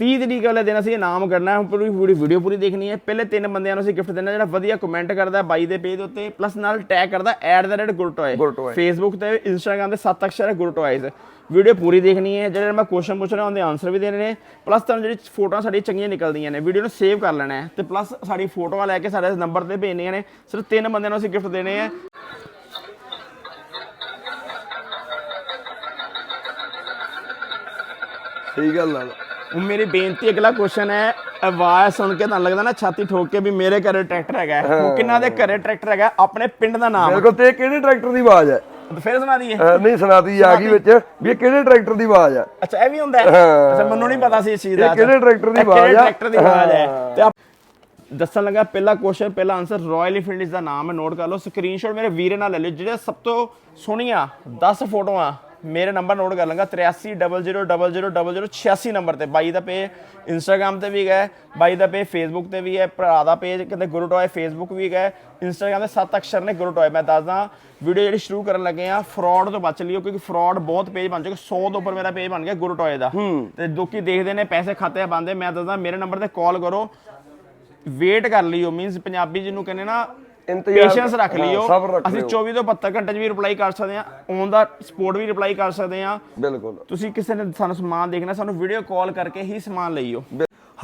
30 ਤਰੀਕ ਵਾਲੇ ਦਿਨ ਅਸੀਂ ਇਨਾਮ ਕਰਨਾ ਹੈ ਪੂਰੀ ਪੂਰੀ ਵੀਡੀਓ ਪੂਰੀ ਦੇਖਣੀ ਹੈ। ਪਹਿਲੇ ਤਿੰਨ ਬੰਦਿਆਂ ਨੂੰ ਅਸੀਂ ਗਿਫਟ ਦੇਣਾ ਜਿਹੜਾ ਵਧੀਆ ਕਮੈਂਟ ਕਰਦਾ ਹੈ ਬਾਈ ਦੇ ਪੇਜ ਉੱਤੇ ਪਲੱਸ ਨਾਲ ਟੈਗ ਕਰਦਾ ਗੁਰਟੋਏ। ਫੇਸਬੁੱਕ ਤੇ ਇੰਸਟਾਗ੍ਰam ਤੇ ਸੱਤ ਅਕਸ਼ਰ ਹੈ ਗੁਰਟੋਇਜ਼ ਵੀਡੀਓ ਪੂਰੀ ਦੇਖਣੀ ਹੈ ਜਿਹੜੇ ਮੈਂ ਕੁਐਸਚਨ ਪੁੱਛ ਰਿਹਾ ਉਹਦੇ ਆਨਸਰ ਵੀ ਦੇਣੇ ਨੇ। ਪਲੱਸ ਤੁਹਾਨੂੰ ਜਿਹੜੀ ਫੋਟੋਆਂ ਸਾਡੀ ਚੰਗੀਆਂ ਨਿਕਲਦੀਆਂ ਨੇ ਵੀਡੀਓ ਨੂੰ ਸੇਵ ਕਰ ਲੈਣਾ ਹੈ। ਤੇ ਪਲੱਸ ਸਾਡੀ ਫੋਟੋਆਂ ਲੈ ਕੇ ਸਾਡੇ ਨੰਬਰ ਤੇ ਭੇਜਣੀਆਂ ਨੇ ਸਿਰਫ ਤਿੰਨ ਬੰਦਿਆਂ ਨੂੰ ਅਸੀਂ ਗਿਫਟ ਦੇਣੇ ਆ ਸਹੀ ਗੱਲ ਆ। ਹੁਣ ਮੇਰੀ ਬੇਨਤੀ ਅਗਲਾ ਕੁਐਸਚਨ ਹੈ ਆਵਾਜ਼ ਸੁਣ ਕੇ ਤੁਹਾਨੂੰ ਲੱਗਦਾ ਨਾ ਛਾਤੀ ਠੋਕ ਕੇ ਵੀ ਮੇਰੇ ਘਰੇ ਟਰੈਕਟਰ ਹੈਗਾ ਹੈ। ਉਹ ਕਿੰਨਾ ਦੇ ਘਰੇ ਟਰੈਕਟਰ ਹੈਗਾ? ਆਪਣੇ ਪਿੰਡ ਦਾ ਨਾਮ। ਮੇਰੇ ਕੋਲ ਤੇ ਇਹ ਕਿਹੜੇ ਟਰੈਕਟਰ ਦੀ ਆਵਾਜ਼ ਹੈ? ਤੇ ਫਿਰ ਸੁਣਾ ਦਈਏ। ਅਹ ਨਹੀਂ ਸੁਣਾਤੀ ਆ ਗਈ ਵਿੱਚ ਵੀ ਇਹ ਕਿਹੜੇ ਟਰੈਕਟਰ ਦੀ ਆਵਾਜ਼ ਆ ਅੱਛਾ ਇਹ ਵੀ ਹੁੰਦਾ ਹੈ? ਹਾਂ। ਅੱਛਾ ਮੈਨੂੰ ਨਹੀਂ ਪਤਾ ਸੀ ਇਸ ਚੀਜ਼ ਦਾ। ਇਹ ਕਿਹੜੇ ਟਰੈਕਟਰ ਦੀ ਇਹ ਕਿਹੜੇ ਆਵਾਜ਼ ਆ? ਦੀ ਆਵਾਜ਼ ਹੈ? ਹਾਂ। ਤੇ ਆਪ- ਦੱਸਣ ਲੱਗਾ ਪਹਿਲਾ ਕੁਐਸਚਨ ਪਹਿਲਾ ਆਨਸਰ ਰਾਇਲ ਇਨਫੀਲਡ ਦਾ ਨਾਮ ਹੈ ਨੋਟ ਕਰ ਲਓ। ਸਕਰੀਨਸ਼ਾਟ ਮੇਰੇ ਵੀਰੇ ਨਾਲ ਲੈ ਲਿਓ ਜਿਹੜੇ ਸਭ ਤੋਂ ਸੋਹਣੀਆਂ 10 ਫੋਟੋਆਂ ਮੇਰੇ ਨੰਬਰ ਨੋਟ ਕਰ ਲਾਂਗਾ 8300000086 ਨੰਬਰ ਤੇ। ਬਾਈ ਦਾ ਪੇ ਇੰਸਟਾਗ੍ਰam ਤੇ ਵੀ ਗਏ ਬਾਈ ਦਾ ਪੇ ਫੇਸਬੁੱਕ ਤੇ ਵੀ ਹੈ ਭਰਾ ਦਾ ਪੇਜ ਕਹਿੰਦੇ ਗੁਰੂ ਟੋਏ ਫੇਸਬੁੱਕ ਵੀ ਗਏ ਇੰਸਟਾਗ੍ਰam ਦੇ ਸੱਤ ਅਕਸ਼ਰ ਨੇ ਗੁਰੂ ਟੋਏ। ਮੈਂ ਦੱਸਦਾ ਵੀਡੀਓ ਜਿਹੜੀ ਸ਼ੁਰੂ ਕਰਨ ਲੱਗੇ ਆ ਫਰਾਡ ਤੋਂ ਬਚ ਲਿਓ ਕਿਉਂਕਿ ਫਰਾਡ ਬਹੁਤ ਪੇਜ ਬਣ ਚੁੱਕੇ 100 ਤੋਂ ਉੱਪਰ ਮੇਰਾ ਪੇਜ ਬਣ ਗਿਆ ਗੁਰੂ ਟੋਏ ਦਾ। ਤੇ ਲੋਕੀ ਦੇਖਦੇ ਨੇ ਪੈਸੇ ਖਾਤੇ ਬੰਦੇ ਮੈਂ ਦੱਸਦਾ ਮੇਰੇ ਨੰਬਰ ਤੇ ਕਾਲ ਕਰੋ ਵੇਟ ਕਰ ਲਿਓ ਮੀਨਸ ਪੰਜਾਬੀ ਜਿਹਨੂੰ ਕਹਿੰਦੇ ਨਾ ਇੰਤਜ਼ਾਰ- ਪੇਸ਼ੈਂਸ ਰੱਖ ਹਾਂ, ਲਿਓ। ਸਬਰ ਰੱਖ ਅਸੀਂ ਲਿਓ। 24 ਤੋਂ 72 ਘੰਟੇ 'ਚ ਵੀ ਰਿਪਲਾਈ ਕਰ ਸਕਦੇ ਹਾਂ। ਔਨ ਦਾ ਸਪੋਰਟ ਵੀ ਰਿਪਲਾਈ ਕਰ ਸਕਦੇ ਹਾਂ। ਬਿਲਕੁਲ। ਤੁਸੀਂ ਕਿਸੇ ਨੇ ਸਾਨੂੰ ਸਮਾਨ ਦੇਖਣਾ ਸਾਨੂੰ ਵੀਡੀਓ ਕਾਲ ਕਰਕੇ ਹੀ ਸਮਾਨ ਲਈਓ।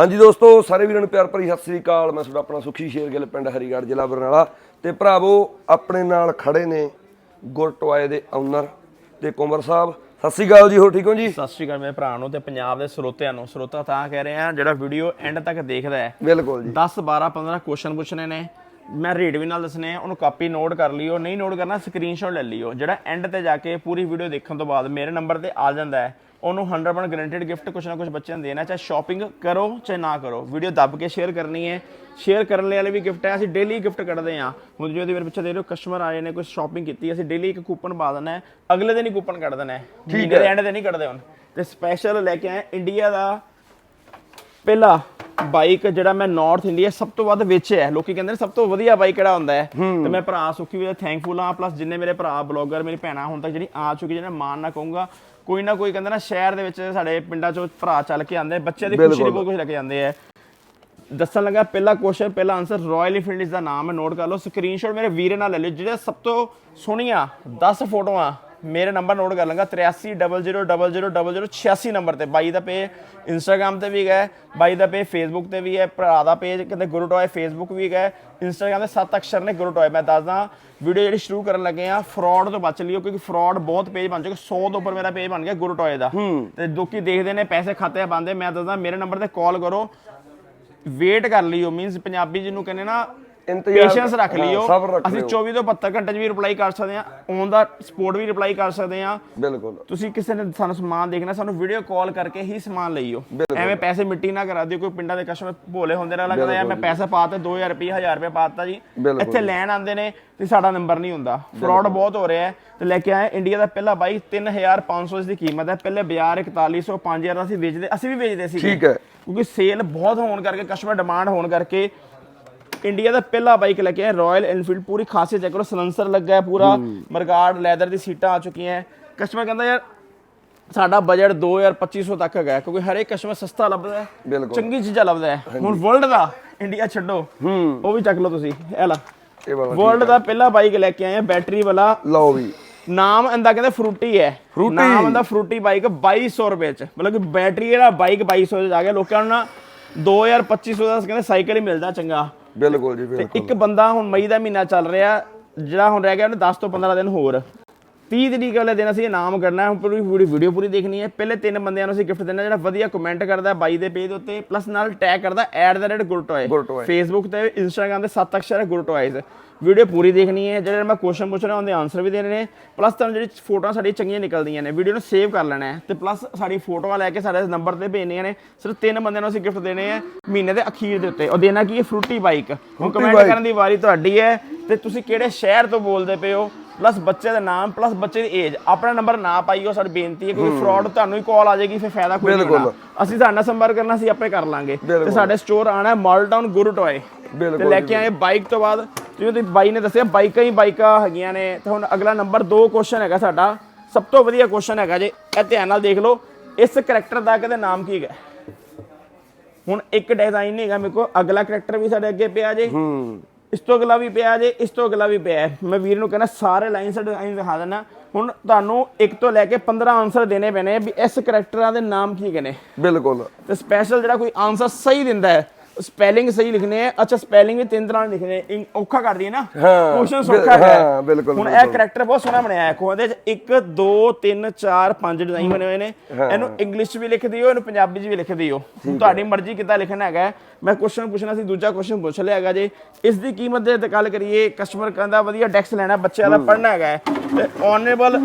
ਹਾਂਜੀ ਦੋਸਤੋ ਸਾਰੇ ਵੀਰਾਂ ਨੂੰ ਪਿਆਰ ਭਰੀ ਸਤਿ ਸ੍ਰੀ ਅਕਾਲ। ਮੈਂ ਤੁਹਾਡਾ ਆਪਣਾ ਸੁਖੀ ਸ਼ੇਰਗਿੱਲ ਪਿੰਡ ਹਰੀਗੜ੍ਹ ਜ਼ਿਲ੍ਹਾ ਬਰਨਾਲਾ। ਤੇ ਭਰਾਵੋ ਆਪਣੇ ਨਾਲ ਖੜੇ ਨੇ ਗੁਰਟਵਾਏ ਦੇ ਓਨਰ ਤੇ ਕੁਮਰ ਸਾਹਿਬ। ਸਤਿ ਸ੍ਰੀ ਅਕਾਲ ਜੀ ਹੋ ਠੀਕ ਹੋ ਜੀ? ਸਤਿ ਸ਼੍ਰੀ ਅਕਾਲ ਮੇਰੇ ਭਰਾ ਨੂੰ ਤੇ ਪੰਜਾਬ ਦੇ ਸਰੋਤਿਆਂ ਨੂੰ। ਸਰੋਤਾ ਤਾਂ ਕਹਿ ਰਹੇ ਆ ਜਿਹੜਾ ਵੀਡੀਓ ਐਂਡ ਤੱਕ ਦੇਖਦਾ ਹੈ। ਬਿਲਕੁਲ ਜੀ। 10 12 15 ਕੁਐਸਚਨ ਪੁੱਛਣੇ ਨੇ। ਮੈਂ ਰੇਟ ਵੀ ਨਾਲ ਦੱਸਣੇ ਆ ਉਹਨੂੰ ਕਾਪੀ ਨੋਟ ਕਰ ਲਿਓ ਨਹੀਂ ਨੋਟ ਕਰਨਾ ਸਕਰੀਨਸ਼ਾਟ ਲੈ ਲਿਓ ਜਿਹੜਾ ਐਂਡ ਤੇ ਜਾ ਕੇ ਪੂਰੀ ਵੀਡੀਓ ਦੇਖਣ ਤੋਂ ਬਾਅਦ ਮੇਰੇ ਨੰਬਰ ਤੇ ਆ ਜਾਂਦਾ ਹੈ ਉਹਨੂੰ 100% ਗਾਰੰਟੀਡ ਗਿਫਟ ਕੁਛ ਨਾ ਕੁਛ ਬੱਚਿਆਂ ਨੂੰ ਦੇਣਾ ਚਾਹੇ ਸ਼ਾਪਿੰਗ ਕਰੋ ਚਾਹੇ ਨਾ ਕਰੋ ਵੀਡੀਓ ਦੱਬ ਕੇ ਸ਼ੇਅਰ ਕਰਨੀ ਹੈ ਸ਼ੇਅਰ ਕਰਨ ਵਾਲੇ ਵੀ ਗਿਫਟ ਹੈ ਅਸੀਂ ਡੇਲੀ ਗਿਫਟ ਕੱਢਦੇ ਆ ਹੁਣ ਜੋ ਇਹਦੇ ਮੇਰੇ ਪਿੱਛੇ ਦੇ ਰਹੇ ਕਸਟਮਰ ਆਏ ਨੇ ਕੋਈ ਸ਼ਾਪਿੰਗ ਕੀਤੀ ਅਸੀਂ ਡੇਲੀ ਇੱਕ ਕੂਪਨ ਪਾ ਹੈ ਅਗਲੇ ਦਿਨ ਹੀ ਕੂਪਨ ਕੱਢ ਦੇਣਾ ਹੈ ਮਹੀਨੇ ਦੇ ਐਂਡ ਤੇ ਨਹੀਂ ਕੱਢਦੇ ਹੁਣ ਤੇ ਸਪੈਸ਼ਲ ਲੈ ਕੇ ਆਏ ਇੰਡੀਆ ਦਾ ਪਹਿਲਾ ਬਾਈਕ ਜਿਹੜਾ ਮੈਂ ਨਾਰਥ ਇੰਡੀਆ ਸਭ ਤੋਂ ਵੱਧ ਵੇਚਿਆ ਹੈ। ਲੋਕੀ ਕਹਿੰਦੇ ਨੇ ਸਭ ਤੋਂ ਵਧੀਆ ਬਾਈਕ ਕਿਹੜਾ ਹੁੰਦਾ ਹੈ? ਤੇ ਮੈਂ ਭਰਾ ਸੁਖੀ ਵੀ ਥੈਂਕਫੁਲ ਹਾਂ। ਪਲੱਸ ਜਿੰਨੇ ਮੇਰੇ ਭਰਾ ਬਲੌਗਰ ਮੇਰੀ ਭੈਣਾਂ ਹੁਣ ਤੱਕ ਜਿਹੜੀ ਆ ਚੁੱਕੀ ਜਿਹਨਾਂ ਮਾਨ ਨਾ ਕਹੂੰਗਾ ਕੋਈ ਨਾ ਕੋਈ ਕਹਿੰਦਾ ਨਾ ਸ਼ਹਿਰ ਦੇ ਵਿੱਚ ਸਾਡੇ ਪਿੰਡਾਂ ਚੋਂ ਭਰਾ ਚੱਲ ਕੇ ਆਉਂਦੇ ਬੱਚਿਆਂ ਦੀ ਖੁਸ਼ੀ ਲਈ ਬਹੁਤ ਕੁਝ ਲੈ ਕੇ ਜਾਂਦੇ ਆ। ਦੱਸਣ ਲੱਗਾ ਪਹਿਲਾ ਕੁਐਸਚਨ ਪਹਿਲਾ ਆਨਸਰ ਰਾਇਲ ਇਨਫੀਲਡ ਦਾ ਨਾਮ ਹੈ। ਨੋਟ ਕਰ ਲਓ ਸਕਰੀਨਸ਼ਾਟ ਮੇਰੇ ਵੀਰੇ ਨਾਲ ਲੈ ਲਿਓ ਜਿਹੜੇ ਸਭ ਤੋਂ ਸੋਹਣੀਆਂ 10 ਫੋਟੋਆਂ ਮੇਰੇ ਨੰਬਰ ਨੋਟ ਕਰ ਲਾਂਗਾ 8300000086 ਨੰਬਰ ਤੇ। ਬਾਈ ਦਾ ਪੇ ਇੰਸਟਾਗ੍ਰam ਤੇ ਵੀ ਗਏ ਬਾਈ ਦਾ ਪੇ ਫੇਸਬੁੱਕ ਤੇ ਵੀ ਹੈ ਭਰਾ ਦਾ ਪੇਜ ਕਹਿੰਦੇ ਗੁਰੂ ਟੋਏ ਫੇਸਬੁੱਕ ਵੀ ਗਏ ਇੰਸਟਾਗ੍ਰam ਦੇ ਸੱਤ ਅਕਸ਼ਰ ਨੇ ਗੁਰੂ ਟੋਏ। ਮੈਂ ਦੱਸਦਾ ਵੀਡੀਓ ਜਿਹੜੀ ਸ਼ੁਰੂ ਕਰਨ ਲੱਗੇ ਆ ਫਰਾਡ ਤੋਂ ਬਚ ਲਿਓ ਕਿਉਂਕਿ ਫਰਾਡ ਬਹੁਤ ਪੇਜ ਬਣ ਚੁੱਕੇ 100 ਤੋਂ ਉੱਪਰ ਮੇਰਾ ਪੇਜ ਬਣ ਗਿਆ ਗੁਰੂ ਟੋਏ ਦਾ। ਤੇ ਲੋਕੀ ਦੇਖਦੇ ਨੇ ਪੈਸੇ ਖਾਤੇ ਬੰਦੇ ਮੈਂ ਦੱਸਦਾ ਮੇਰੇ ਨੰਬਰ ਤੇ ਕਾਲ ਕਰੋ ਵੇਟ ਕਰ ਲਿਓ ਮੀਨਸ ਪੰਜਾਬੀ ਜਿਹਨੂੰ ਕਹਿੰਦੇ ਨਾ ਇੰਤਜ਼ਾਰ- ਪੇਸ਼ੈਂਸ ਰੱਖ ਹਾਂ, ਲਿਓ। ਸਬਰ ਰੱਖ ਅਸੀਂ ਲਿਓ। 24 ਤੋਂ 72 ਘੰਟੇ 'ਚ ਵੀ ਰਿਪਲਾਈ ਕਰ ਸਕਦੇ ਹਾਂ। ਔਨ ਦਾ ਸਪੋਰਟ ਵੀ ਰਿਪਲਾਈ ਕਰ ਸਕਦੇ ਹਾਂ। ਬਿਲਕੁਲ। ਤੁਸੀਂ ਕਿਸੇ ਨੇ ਸਾਨੂੰ ਸਮਾਨ ਦੇਖਣਾ ਸਾਨੂੰ ਵੀਡੀਓ ਕਾਲ ਕਰਕੇ ਹੀ ਸਮਾਨ ਲਈਓ। ਬਿਲਕੁਲ। ਐਵੇਂ ਪੈਸੇ ਮਿੱਟੀ ਨਾ ਕਰਾ ਦਿਓ ਕੋਈ ਪਿੰਡਾਂ ਦੇ ਕਸਟਮਰ ਭੋਲੇ ਹੁੰਦੇ ਨੇ ਲੱਗਦਾ ਯਾਰ ਮੈਂ ਪੈਸੇ ਪਾਤੇ 2000 ਰੁਪਏ 1000 ਰੁਪਏ ਪਾਤਾ ਜੀ। ਬਿਲਕੁਲ। ਇੱਥੇ ਲੈਣ ਆਉਂਦੇ ਨੇ ਤੇ ਸਾਡਾ ਨੰਬਰ ਨਹੀਂ ਹੁੰਦਾ। ਫਰਾਡ ਬਹੁਤ ਹੋ ਰਿਹਾ ਹੈ ਤੇ ਲੈ ਕੇ ਆਏ ਇੰਡੀਆ ਦਾ ਪਹਿਲਾ ਬਾਈ 3500 ਇਸ ਦੀ ਕੀਮਤ ਹੈ। ਪਹਿਲੇ ਬਾਜ਼ਾਰ 4100 5000 ਦਾ ਅਸੀਂ ਵੇਚਦੇ ਅਸੀਂ ਵੀ ਵੇਚਦੇ ਸੀ ਠੀਕ ਹੈ। ਕਿਉਂਕਿ ਸੇਲ ਬਹੁਤ ਹੋਣ ਕਰਕੇ ਕਸਟਮਰ ਡਿਮਾਂਡ ਹੋਣ ਕਰਕੇ ਇੰਡੀਆ ਦਾ ਪਹਿਲਾ ਬਾਈਕ ਲੈ ਕੇ ਆਏ ਰਾਇਲ ਐਨਫੀਲਡ ਪੂਰੀ ਖਾਸੀਅਤ ਚੈੱਕ ਕਰੋ ਸਲੈਂਸਰ ਲੱਗਾ ਹੈ ਪੂਰਾ ਮਰਗਾਰਡ ਲੈਦਰ ਦੀ ਸੀਟਾਂ ਆ ਚੁੱਕੀਆਂ ਕਸਟਮਰ ਕਹਿੰਦਾ ਯਾਰ ਸਾਡਾ ਬਜਟ 2250 ਤੱਕ ਹੈਗਾ ਕਿਉਂਕਿ ਹਰ ਇੱਕ ਕਸਟਮਰ ਸਸਤਾ ਲੱਭਦਾ ਹੈ ਬਿਲਕੁਲ। ਚੰਗੀ ਚੀਜ਼ਾਂ ਲੱਭਦਾ ਹੈ। ਹੁਣ ਵਰਲਡ ਦਾ ਇੰਡੀਆ ਛੱਡੋ ਉਹ ਵੀ ਚੱਕ ਲਓ ਤੁਸੀਂ ਇਹ ਲਾ ਇਹ ਵਾਲਾ ਵਰਲਡ ਦਾ ਪਹਿਲਾ ਬਾਈਕ ਲੈ ਕੇ ਆਏ ਆ ਬੈਟਰੀ ਵਾਲਾ। ਲਓ ਵੀ। ਨਾਮ ਇਹਦਾ ਕਹਿੰਦੇ ਫਰੂਟੀ ਹੈ। ਫਰੂਟੀ। ਨਾਮ ਇਹਦਾ ਫਰੂਟੀ ਬਾਈਕ 2200 ਰੁਪਏ ਚ ਮਤਲਬ ਕਿ ਬੈਟਰੀ ਜਿਹੜਾ ਬਾਈਕ 2200 ਚ ਆ ਗਿਆ। ਲੋਕਾਂ ਨੂੰ ਨਾ 2250 ਦਾ ਕਹਿੰਦੇ ਸਾਈਕਲ ਹੀ ਮਿਲਦਾ ਚੰਗਾ। ਬਿਲਕੁਲ ਜੀ ਤੇ ਬਿਲਕੁਲ। ਇੱਕ ਬੰਦਾ ਹੁਣ ਮਈ ਦਾ ਮਹੀਨਾ ਚੱਲ ਰਿਹਾ ਜਿਹੜਾ ਹੁਣ ਰਹਿ ਗਿਆ ਉਹਨੇ 10 ਤੋਂ 15 ਦਿਨ ਹੋਰ। 30 ਤਰੀਕ ਵਾਲੇ ਦਿਨ ਅਸੀਂ ਇਨਾਮ ਕਰਨਾ ਹੈ ਪੂਰੀ ਪੂਰੀ ਵੀਡੀਓ ਪੂਰੀ ਦੇਖਣੀ ਹੈ। ਪਹਿਲੇ ਤਿੰਨ ਬੰਦਿਆਂ ਨੂੰ ਅਸੀਂ ਗਿਫਟ ਦੇਣਾ ਜਿਹੜਾ ਵਧੀਆ ਕਮੈਂਟ ਕਰਦਾ ਬਾਈ ਦੇ ਪੇਜ ਉੱਤੇ ਪਲੱਸ ਨਾਲ ਟੈਗ ਕਰਦਾ ਗੁਰਟੋਏ। ਗੁਰਟੋਏ ਫੇਸਬੁੱਕ ਤੇ ਇੰਸਟਾਗ੍ਰam ਤੇ ਸੱਤ ਅਕਸ਼ਰ ਹੈ ਗੁਰਟੋਇਜ਼ ਵੀਡੀਓ ਪੂਰੀ ਦੇਖਣੀ ਹੈ ਜਿਹੜੇ ਮੈਂ ਕੁਐਸਚਨ ਪੁੱਛ ਰਿਹਾ ਉਹਦੇ ਆਨਸਰ ਵੀ ਦੇਣੇ ਨੇ ਪਲੱਸ ਤੁਹਾਨੂੰ ਜਿਹੜੀ ਫੋਟੋਆਂ ਸਾਡੀ ਚੰਗੀਆਂ ਨਿਕਲਦੀਆਂ ਨੇ ਵੀਡੀਓ ਨੂੰ ਸੇਵ ਕਰ ਲੈਣਾ ਹੈ ਤੇ ਪਲੱਸ ਸਾਡੀ ਫੋਟੋਆਂ ਲੈ ਕੇ ਸਾਡੇ ਨੰਬਰ ਤੇ ਭੇਜਣੀਆਂ ਨੇ ਸਿਰਫ ਤਿੰਨ ਬੰਦਿਆਂ ਨੂੰ ਅਸੀਂ ਗਿਫਟ ਦੇਣੇ ਆ ਮਹੀਨੇ ਦੇ ਅਖੀਰ ਦੇ ਉੱਤੇ। ਉਹ ਦੇਣਾ ਕੀ ਹੈ? ਫਰੂਟੀ ਬਾਈਕ ਹੁਣ ਕਮੈਂਟ। ਕਰਨ ਦੀ ਵਾਰੀ ਤੁਹਾਡੀ ਹੈ ਤੇ ਤੁਸੀਂ ਕਿਹੜੇ ਸ਼ਹਿਰ ਤੋਂ ਬੋਲਦੇ ਪਏ ਹੋ? ਪਲੱਸ ਬੱਚੇ ਦਾ ਨਾਮ ਪਲੱਸ ਬੱਚੇ ਦੀ ਏਜ ਆਪਣਾ ਨੰਬਰ ਨਾ ਪਾਈਓ ਸਾਡੀ ਬੇਨਤੀ ਹੈ ਕਿਉਂਕਿ ਫਰਾਡ ਤੁਹਾਨੂੰ ਹੀ ਕਾਲ ਆ ਜਾਏਗੀ ਫਿਰ ਫਾਇਦਾ ਕੋਈ ਨਹੀਂ ਬਿਲਕੁਲ। ਹੋਣਾ। ਅਸੀਂ ਤੁਹਾਡੇ ਸੰਪਰਕ ਕਰਨਾ ਅਸੀਂ ਆਪੇ ਕਰ ਲਾਂਗੇ। ਤੇ। ਸਾਡੇ ਸਟੋਰ ਆਣਾ ਹੈ ਮਾਲ ਟਾਊਨ ਗੁਰੂ ਟੋਏ ਤੇ ਲੈ ਕੇ ਆਏ ਬਾਈਕ ਤੋਂ ਬਾਅਦ। ਜਿਵੇਂ ਤੁਸੀਂ ਬਾਈ ਨੇ ਦੱਸਿਆ ਬਾਈਕਾਂ ਹੀ ਬਾਈਕਾਂ ਹੈਗੀਆਂ ਨੇ। ਤੇ ਹੁਣ ਅਗਲਾ ਨੰਬਰ 2 ਕੁਐਸਚਨ ਹੈਗਾ ਸਾਡਾ। ਸਭ ਤੋਂ ਵਧੀਆ ਕੁਐਸਚਨ ਹੈਗਾ ਜੇ ਇਹ ਧਿਆਨ ਨਾਲ ਦੇਖ ਲਓ ਇਸ ਕਰੈਕਟਰ ਦਾ ਕਦੇ ਨਾਮ ਕੀ ਹੈਗਾ? ਹੁਣ ਇੱਕ ਡਿਜ਼ਾਈਨ ਨਹੀਂ ਹੈਗਾ ਮੇਰੇ ਕੋਲ ਅਗਲਾ ਕੈਰੈਕਟਰ ਵੀ ਸਾਡੇ ਅੱਗੇ ਪਿਆ ਜੇ। ਹੂੰ। ਇਸ ਤੋਂ ਅਗਲਾ ਵੀ ਪਿਆ ਜੇ ਇਸ ਤੋਂ ਅਗਲਾ ਵੀ ਪਿਆ। ਮੈਂ ਵੀਰ ਨੂੰ ਕਹਿੰਦਾ ਸਾਰੇ ਲਾਈਨ ਸੈਟ ਡਿਜ਼ਾਈਨ ਦਿਖਾ ਦੇਣਾ ਹੁਣ ਤੁਹਾਨੂੰ ਇੱਕ ਤੋਂ ਲੈ ਕੇ 15 ਆਨਸਰ ਦੇਣੇ ਪੈਣੇ ਵੀ ਇਸ ਕੈਰੈਕਟਰਾਂ ਦੇ ਨਾਮ ਕੀ ਹੈਗੇ ਨੇ। ਬਿਲਕੁਲ। ਤੇ ਸਪੈਸ਼ਲ ਜਿਹੜਾ ਕੋਈ ਆਨਸਰ ਸਹੀ ਦਿੰਦਾ ਹੈ ਸਪੈਲਿੰਗ ਸਹੀ ਲਿਖਣੇ ਹੈ ਅੱਛਾ ਸਪੈਲਿੰਗ ਵੀ ਤਿੰਨ ਤਰ੍ਹਾਂ ਨਾਲ ਹੈ। ਇੰ- ਔਖਾ ਕਰ ਦਈਏ ਨਾ। ਹਾਂ, ਕੁਐਸਚਨ ਬਿਲ- ਸੌਖਾ ਹੈ। ਹਾਂ, ਬਿਲਕੁਲ, ਹੁਣ ਇਹ ਬਿਲਕੁਲ। ਕੈਰੈਕਟਰ ਬਹੁਤ ਸੋਹਣਾ ਬਣਾਇਆ ਹੈ। ਕੋ ਇਹਦੇ ਚ 1 2 3 4 5 ਡਿਜ਼ਾਈਨ ਬਣੇ ਹੋਏ ਨੇ। ਇਹਨੂੰ ਇੰਗਲਿਸ਼ 'ਚ ਵੀ ਲਿਖ ਦਿਓ ਇਹਨੂੰ ਪੰਜਾਬੀ 'ਚ ਵੀ ਲਿਖ ਦਿਓ। ਤੁਹਾਡੀ ਮਰਜ਼ੀ ਕਿੱਦਾਂ ਲਿਖਣਾ ਹੈਗਾ। ਹੈ। ਮੈਂ ਕੁਐਸਚਨ ਪੁੱਛਣਾ ਸੀ ਦੂਜਾ ਕੁਐਸਚਨ ਪੁੱਛ ਲਿਆ ਹੈਗਾ ਜੇ। ਇਸ ਦੀ ਕੀਮਤ ਦੇ ਤੇ ਗੱਲ ਕਰੀਏ ਕਸਟਮਰ ਕਹਿੰਦਾ ਵਧੀਆ ਡੈਕਸ ਲੈਣਾ ਬੱਚਿਆਂ ਦਾ ਪੜ੍ਹਨਾ ਹੈਗਾ ਹੈ। ਤੇ ਓਨਰੇਬਲ